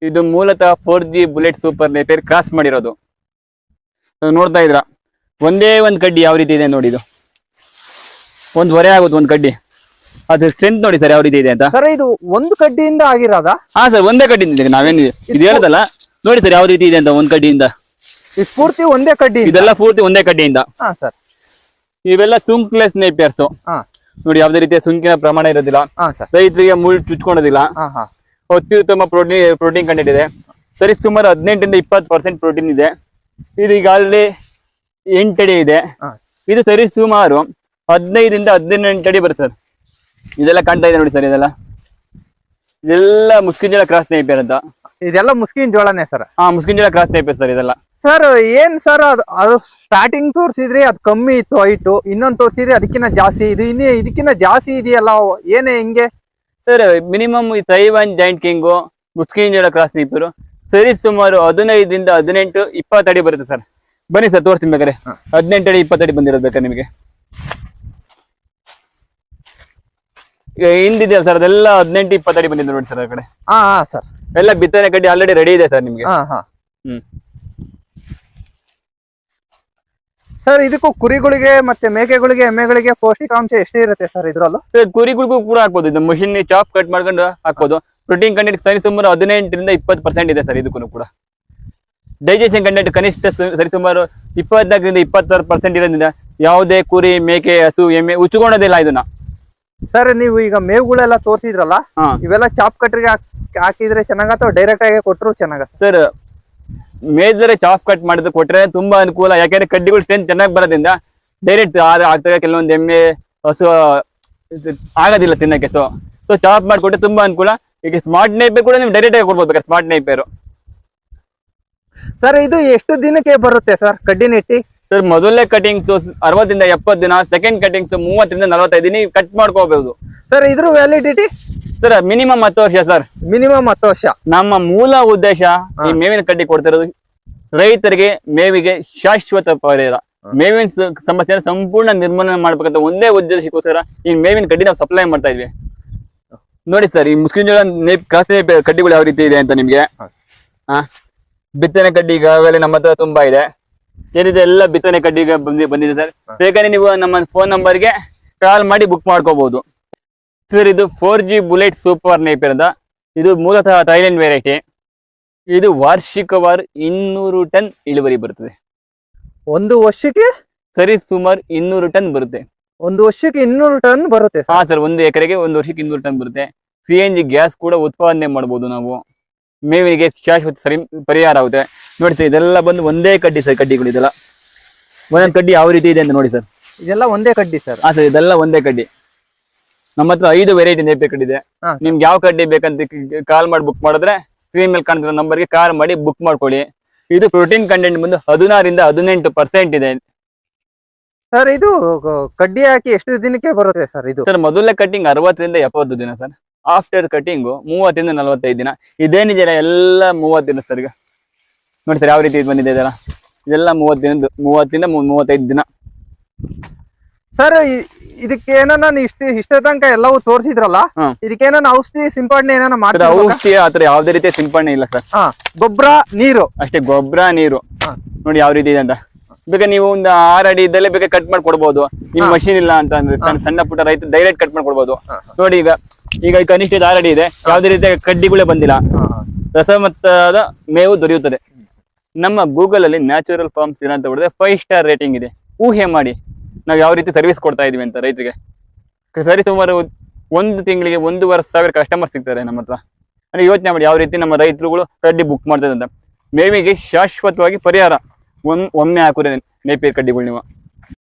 [SPEAKER 1] ಇದು ಮೂಲತಃ four G bullet super Napier cross ಮಾಡಿರೋದು. ನೋಡ್ತಾ ಇದ್ರ? ಒಂದೇ ಒಂದು ಕಡ್ಡಿ ಯಾವ ರೀತಿ ಇದೆ ನೋಡಿ ಇದು. ಒಂದ್ ಹೊರೆ ಆಗುತ್ತೆ ಒಂದ್ ಕಡ್ಡಿ. ಅದು ಸ್ಟ್ರೆಂತ್ ನೋಡಿ ಸರ್ ಯಾವ ರೀತಿ ಇದೆ ಅಂತ.
[SPEAKER 2] ಸರ್ ಇದು ಒಂದು ಕಡ್ಡಿಯಿಂದ ಆಗಿರೋದ?
[SPEAKER 1] ಹಾ ಸರ್ ಒಂದೇ ಕಡ್ಡಿಯಿಂದ ಇದೆ. ನಾವೇನು ಇದು ಹೇಳೋದಲ್ಲ. ನೋಡಿ ಸರ್ ಯಾವ ರೀತಿ ಇದೆ ಅಂತ ಒಂದ್ ಕಡ್ಡಿಯಿಂದ.
[SPEAKER 2] ಇದು ಪೂರ್ತಿ ಒಂದೇ ಕಡ್ಡಿ
[SPEAKER 1] ಇದೆಲ್ಲ ಪೂರ್ತಿ ಒಂದೇ ಕಡ್ಡಿಯಿಂದ.
[SPEAKER 2] ಹಾ ಸರ್
[SPEAKER 1] ಇವೆಲ್ಲ ಸುಂಕ್ಲೆಸ್ ನೇಪಿಯರ್ಸ್ ನೋಡಿ ಯಾವ್ದೇ ರೀತಿಯ ಸುಂಕಿನ ಪ್ರಮಾಣ ಇರೋದಿಲ್ಲ.
[SPEAKER 2] ಹಾ ಸರ್
[SPEAKER 1] ರೈತರಿಗೆ ಮುಳ್ಳು ಚುಚ್ಕೊಳೋದಿಲ್ಲ
[SPEAKER 2] ಹಾ ಹಾ.
[SPEAKER 1] ಅತ್ಯುತ್ತಮ ಪ್ರೋಟೀನ್ ಪ್ರೋಟೀನ್ ಕಂಟೆಂಟ್ ಇದೆ. ಸರಿ ಸುಮಾರು ಹದಿನೆಂಟರಿಂದ ಇಪ್ಪತ್ತು ಪರ್ಸೆಂಟ್ ಪ್ರೋಟೀನ್ ಇದೆ. ಇದು ಈಗ ಆಲ್ರೆಡಿ ಎಂಟಡಿ ಇದೆ. ಇದು ಸರಿ ಸುಮಾರು ಹದಿನೈದರಿಂದ ಹದಿನೆಂಟು ಅಡಿ ಬರುತ್ತೆ ಸರ್. ಇದೆಲ್ಲ ಕಾಣ್ತಾ ಇದೆ ನೋಡಿ ಸರ್ ಇದೆಲ್ಲ. ಇದೆಲ್ಲ ಜೋಳ ಕ್ರಾಸ್ ನೇಪಿಯರ್ ಅಂತ.
[SPEAKER 2] ಇದೆಲ್ಲ ಮುಸ್ಕಿನ್ ಜೋಳನೇ ಸರ್.
[SPEAKER 1] ಹಾ ಜೋಳ ಕ್ರಾಸ್ ನೇಪಿಯರ್ ಸರ್ ಇದೆಲ್ಲ.
[SPEAKER 2] ಸರ್ ಏನ್ ಸರ್ ಅದು ಅದು ಸ್ಟಾರ್ಟಿಂಗ್ ತೋರಿಸಿದ್ರಿ ಅದು ಕಮ್ಮಿ ಇತ್ತು ಹೈಟು. ಇನ್ನೊಂದು ತೋರಿಸಿದ್ರಿ ಅದಕ್ಕಿಂತ ಜಾಸ್ತಿ. ಇದು ಇನ್ನೇ ಇದಕ್ಕಿಂತ ಜಾಸ್ತಿ ಇದೆಯಲ್ಲ ಏನೇ ಹಿಂಗೆ?
[SPEAKER 1] ಸರ್ ಮಿನಿಮಮ್ ಈ ತೈವಾನ್ ಜಾಯಿಂಟ್ ಕಿಂಗು ಮುಸ್ಕಿಂಜಲ ಕ್ರಾಸ್ ನೇಪಿಯರು ಸರಿ ಸುಮಾರು ಹದಿನೈದರಿಂದ ಹದಿನೆಂಟು ಇಪ್ಪತ್ತು ಅಡಿ ಬರುತ್ತೆ ಸರ್. ಬನ್ನಿ ಸರ್ ತೋರಿಸ್ತೀನಿ ಬೇಕಾರೆ
[SPEAKER 2] ಹಾ.
[SPEAKER 1] ಹದಿನೆಂಟು ಅಡಿ ಇಪ್ಪತ್ತು ಅಡಿ ಬಂದಿರೋದು ಬೇಕಾದ್ರೆ ನಿಮಗೆ. ಈಗ ಹಿಂದಿದೆಯಲ್ಲ ಸರ್ ಅದೆಲ್ಲ ಹದಿನೆಂಟು ಇಪ್ಪತ್ತು ಅಡಿ ಬಂದಿದೆ ನೋಡಿ ಸರ್ ಆ ಕಡೆ.
[SPEAKER 2] ಹಾ ಸರ್.
[SPEAKER 1] ಎಲ್ಲ ಬಿತ್ತನೆ ಕಡ್ಡಿ ಆಲ್ರೆಡಿ ರೆಡಿ ಇದೆ ಸರ್ ನಿಮಗೆ.
[SPEAKER 2] ಹಾ ಹಾ.
[SPEAKER 1] ಹ್ಮ್.
[SPEAKER 2] ಸರ್ ಇದಕ್ಕೂ ಕುರಿಗಳಿಗೆ ಮತ್ತೆ ಮೇಕೆಗಳಿಗೆ ಎಮ್ಮೆಗಳಿಗೆ ಪೌಷ್ಟಿಕಾಂಶ ಎಷ್ಟೇ ಇರುತ್ತೆ ಸರ್ ಇದ್ರಲ್ಲೂ?
[SPEAKER 1] ಕುರಿಗಳಿಗೂ ಕೂಡ ಹಾಕ್ಬೋದು. ಇದು ಮಷಿನ್ ಚಾಪ್ ಕಟ್ ಮಾಡ್ಕೊಂಡು ಹಾಕ್ಬೋದು. ಪ್ರೋಟೀನ್ ಕಂಟೆಂಟ್ ಸರಿ ಸುಮಾರು ಹದಿನೆಂಟರಿಂದ ಇಪ್ಪತ್ತು ಪರ್ಸೆಂಟ್ ಇದೆ ಸರ್ ಇದಕ್ಕೂ ಕೂಡ. ಡೈಜೆಷನ್ ಕಂಟೆಂಟ್ ಕನಿಷ್ಠ ಸರಿ ಸುಮಾರು ಇಪ್ಪತ್ನಾಲ್ಕರಿಂದ ಇಪ್ಪತ್ತಾರು ಪರ್ಸೆಂಟ್ ಇರೋದ್ರಿಂದ ಯಾವುದೇ ಕುರಿ ಮೇಕೆ ಹಸು ಎಮ್ಮೆ ಉಚ್ಕೊಳ್ಳೋದಿಲ್ಲ ಇದನ್ನ.
[SPEAKER 2] ಸರ್ ನೀವು ಈಗ ಮೇವುಗಳೆಲ್ಲ ತೋರಿಸಿದ್ರಲ್ಲ ಇವೆಲ್ಲ ಚಾಪ್ ಕಟ್ರಿಗೆ ಹಾಕಿದ್ರೆ ಚೆನ್ನಾಗ ಅಥವಾ ಡೈರೆಕ್ಟ್ ಆಗಿ ಕೊಟ್ಟರು ಚೆನ್ನಾಗ
[SPEAKER 1] ಸರ್ ಮೇಜರ್ ಚಾಪ್ ಕಟ್ ಮಾಡಿದ್ರೆ ಕೊಟ್ರೆ ತುಂಬಾ ಅನುಕೂಲ. ಯಾಕಂದ್ರೆ ಕಡ್ಡಿಗಳು ಸ್ಟ್ರೆಂತ್ ಚೆನ್ನಾಗಿ ಬರೋದ್ರಿಂದ ಡೈರೆಕ್ಟ್ ಆಗ್ತದೆ. ಕೆಲವೊಂದು ಎಮ್ಮೆ, ಹಸು ಆಗೋದಿಲ್ಲ ತಿನ್ನಕ್ಕೆ. ಸೊ ಸೊ ಚಾಪ್ ಮಾಡಿಕೊಟ್ರೆ ತುಂಬಾ ಅನುಕೂಲ. ಈಗ ಸ್ಮಾರ್ಟ್ ನೈಪೇರ್ ಕೂಡ ನೀವು ಡೈರೆಕ್ಟ್ ಆಗಿ ಕೊಡ್ಬೋದು ಸ್ಮಾರ್ಟ್ ನೈಪೇರು
[SPEAKER 2] ಸರ್ ಇದು ಎಷ್ಟು ದಿನಕ್ಕೆ ಬರುತ್ತೆ ಸರ್ ಕಡ್ಡಿ ನೆಟ್ಟಿ?
[SPEAKER 1] ಸರ್ ಮೊದಲನೇ ಕಟಿಂಗ್ಸ್ ಅರವತ್ತರಿಂದ ಎಪ್ಪತ್ತು ದಿನ ಸೆಕೆಂಡ್ ಕಟಿಂಗ್ಸ್ ಮೂವತ್ತರಿಂದ ನಲವತ್ತೈದು ದಿನ ಕಟ್ ಮಾಡ್ಕೋಬಹುದು
[SPEAKER 2] ಸರ್ ಇದ್ರ ವ್ಯಾಲಿಡಿಟಿ
[SPEAKER 1] ಸರ್ ಮಿನಿಮಮ್ ಹತ್ತು ವರ್ಷ ಸರ್.
[SPEAKER 2] ಮಿನಿಮಮ್ ಹತ್ತು ವರ್ಷ.
[SPEAKER 1] ನಮ್ಮ ಮೂಲ ಉದ್ದೇಶ ಈ ಮೇವಿನ ಕಡ್ಡಿ ಕೊಡ್ತಿರೋದು ರೈತರಿಗೆ ಮೇವಿಗೆ ಶಾಶ್ವತ ಪರಿಹಾರ. ಮೇವಿನ ಸಮಸ್ಯೆ ಸಂಪೂರ್ಣ ನಿರ್ಮೂಲನೆ ಮಾಡ್ಬೇಕಂತ ಒಂದೇ ಉದ್ದೇಶಕ್ಕೋಸ್ಕರ ಈ ಮೇವಿನ ಕಡ್ಡಿ ನಾವು ಸಪ್ಲೈ ಮಾಡ್ತಾ ಇದ್ವಿ. ನೋಡಿ ಸರ್ ಈ ಮುಸ್ಲಿಂ ಜೋಳ ಕಾಸಿನ ಕಡ್ಡಿಗಳು ಯಾವ ರೀತಿ ಇದೆ ಅಂತ ನಿಮ್ಗೆ? ಬಿತ್ತನೆ ಕಡ್ಡಿ ಈಗಾಗಲೇ ನಮ್ಮ ಹತ್ರ ತುಂಬಾ ಇದೆ. ಏನಿದೆ ಎಲ್ಲ ಬಿತ್ತನೆ ಕಡ್ಡಿಗೆ ಬಂದಿ ಬಂದಿದೆ ಸರ್. ಬೇಕಾದ್ರೆ ನೀವು ನಮ್ಮ ಫೋನ್ ನಂಬರ್ಗೆ ಕಾಲ್ ಮಾಡಿ ಬುಕ್ ಮಾಡ್ಕೋಬಹುದು ಸರ್ ಇದು four G bullet super Napier ಅಂತ ಇದು ಮೂಲತಃ ಥೈಲ್ಯಾಂಡ್ ವೆರೈಟಿ ಇದು ವಾರ್ಷಿಕವಾರು ಇನ್ನೂರು ಟನ್ ಇಳುವರಿ ಬರುತ್ತದೆ
[SPEAKER 2] ಒಂದು ವರ್ಷಕ್ಕೆ?
[SPEAKER 1] ಸರಿ ಸುಮಾರು ಇನ್ನೂರು ಟನ್ ಬರುತ್ತೆ.
[SPEAKER 2] ಒಂದು ವರ್ಷಕ್ಕೆ ಇನ್ನೂರು ಟನ್ ಬರುತ್ತೆ
[SPEAKER 1] ಹಾ
[SPEAKER 2] ಸರ್
[SPEAKER 1] ಸರ್ ಒಂದು ಎಕರೆಗೆ ಒಂದು ವರ್ಷಕ್ಕೆ ಇನ್ನೂರು ಟನ್ ಬರುತ್ತೆ. ಸಿ ಎನ್ ಜಿ ಗ್ಯಾಸ್ ಕೂಡ ಉತ್ಪಾದನೆ ಮಾಡಬಹುದು ನಾವು. ಮೇವಿಗೆ ಶಾಶ್ವತ ಸರಿ ಪರಿಹಾರ ಆಗುತ್ತೆ. ನೋಡಿ ಸರ್ ಇದೆಲ್ಲ ಬಂದು ಒಂದೇ ಕಡ್ಡಿ ಸರ್ ಕಡ್ಡಿಗಳು ಇದೆಲ್ಲ. ಒಂದೊಂದು ಕಡ್ಡಿ ಯಾವ ರೀತಿ ಇದೆ ಅಂತ ನೋಡಿ ಸರ್
[SPEAKER 2] ಇದೆಲ್ಲ ಒಂದೇ ಕಡ್ಡಿ ಸರ್
[SPEAKER 1] ಹಾ ಸರ್ ಇದೆಲ್ಲ ಒಂದೇ ಕಡ್ಡಿ. ನಮ್ಮ ಹತ್ರ ಐದು ವೆರೈಟಿ ನೇಪೆ ಕಡ್ಡಿ ಇದೆ. ನಿಮ್ಗೆ ಯಾವ ಕಡ್ಡಿ ಬೇಕಂತ ಕಾಲ್ ಮಾಡಿ ಬುಕ್ ಮಾಡಿದ್ರೆ ಸ್ಕ್ರೀನ್ ಮೇಲೆ ಕಾಣ್ತಿರೋ ನಂಬರ್ಗೆ ಕಾಲ್ ಮಾಡಿ ಬುಕ್ ಮಾಡ್ಕೊಳ್ಳಿ. ಇದು ಪ್ರೋಟೀನ್ ಕಂಟೆಂಟ್ ಬಂದು ಹದಿನಾರಿಂದ ಹದಿನೆಂಟು ಪರ್ಸೆಂಟ್ ಇದೆ.
[SPEAKER 2] ಸರ್ ಇದು ಕಡ್ಡಿ ಹಾಕಿ ಎಷ್ಟು ದಿನಕ್ಕೆ ಬರುತ್ತೆ ಸರ್ ಇದು?
[SPEAKER 1] ಸರ್ ಮೊದಲೇ ಕಟ್ಟಿಂಗ್ ಅರವತ್ತರಿಂದ ಎಪ್ಪತ್ತು ದಿನ ಸರ್ ಆಫ್ಟರ್ ಕಟಿಂಗ್ ಮೂವತ್ತಿಂದ ನಲವತ್ತೈದು ದಿನ. ಇದೇನಿದೆಯಲ್ಲ ಎಲ್ಲ ಮೂವತ್ತು ದಿನ ಸರ್ ಈಗ. ನೋಡಿ ಸರ್ ಯಾವ ರೀತಿ ಇದು ಬಂದಿದೆ ಇದೆಲ್ಲ? ಇದೆಲ್ಲ ಮೂವತ್ತು ದಿನದ್ದು ಮೂವತ್ತಿಂದ ಮೂವತ್ತೈದು ದಿನ.
[SPEAKER 2] ಸರ್ ಇದಕ್ಕೆ ನೀವು ಇಷ್ಟ ಇಷ್ಟ ತನಕ ಎಲ್ಲವೂ ತೋರಿಸಿದ್ರಲ್ಲ? ಇದಕ್ಕೇನ ಔಷಧಿ ಸಿಂಪಡಣೆ ಏನಾನ ಮಾಡ್ತಾರೆ
[SPEAKER 1] ಔಷಧಿ ಆತರ ಯಾವ್ದೇ ರೀತಿ ಸಿಂಪಡಣೆ ಇಲ್ಲ ಸರ್.
[SPEAKER 2] ಗೊಬ್ಬರ ನೀರು.
[SPEAKER 1] ಅಷ್ಟೇ ಗೊಬ್ಬರ ನೀರು. ನೋಡಿ ಯಾವ ರೀತಿ ಇದೆ ಅಂತ. ಬೇಗ ನೀವು ಒಂದು ಆರ್ ಅಡಿ ಇದ್ದಲ್ಲೇ ಬೇಗ ಕಟ್ ಮಾಡಿ ಕೊಡ್ಬೋದು ನಿಮ್ ಮಷೀನ್ ಇಲ್ಲ ಅಂತ ಅಂದ್ರೆ ಸಣ್ಣ- ಸಣ್ಣ ಪುಟ್ಟ ರೈತ ಡೈರೆಕ್ಟ್ ಕಟ್ ಮಾಡಿ ಕೊಡ್ಬೋದು ನೋಡಿ ಈಗ ಈಗ ಕನಿಷ್ಠ ಇದು ಆಲ್ರೆಡಿ ಇದೆ. ಯಾವುದೇ ರೀತಿಯ ಕಡ್ಡಿಗಳೇ ಬಂದಿಲ್ಲ. ರಸಮತ್ತದ ಮೇವು ದೊರೆಯುತ್ತದೆ. ನಮ್ಮ ಗೂಗಲ್ ಅಲ್ಲಿ ನ್ಯಾಚುರಲ್ ಫಾರ್ಮ್ಸ್ ಏನಂತ ಹೊಡೆದ್ರೆ ಫೈವ್ ಸ್ಟಾರ್ ರೇಟಿಂಗ್ ಇದೆ. ಊಹೆ ಮಾಡಿ. ನಾವು ಯಾವ ರೀತಿ ಸರ್ವಿಸ್ ಕೊಡ್ತಾ ಇದೀವಿ ಅಂತ ರೈತರಿಗೆ. ಸರಿ ಸುಮಾರು ಒಂದು ತಿಂಗಳಿಗೆ ಒಂದೂವರೆ ಸಾವಿರ ಕಸ್ಟಮರ್ ಸಿಗ್ತಾರೆ ನಮ್ಮ ಹತ್ರ. ಅಂದ್ರೆ ಯೋಚನೆ ಮಾಡಿ ಯಾವ ರೀತಿ ನಮ್ಮ ರೈತರುಗಳು ಕಡ್ಡಿ ಬುಕ್ ಮಾಡ್ತಾರೆ ಅಂತ. ಮೇವಿಗೆ ಶಾಶ್ವತವಾಗಿ ಪರಿಹಾರ. ಒಮ್ ಒಮ್ಮೆ ಹಾಕುದೇ ನೇಪಿಯರ್ ಕಡ್ಡಿಗಳು ನೀವು.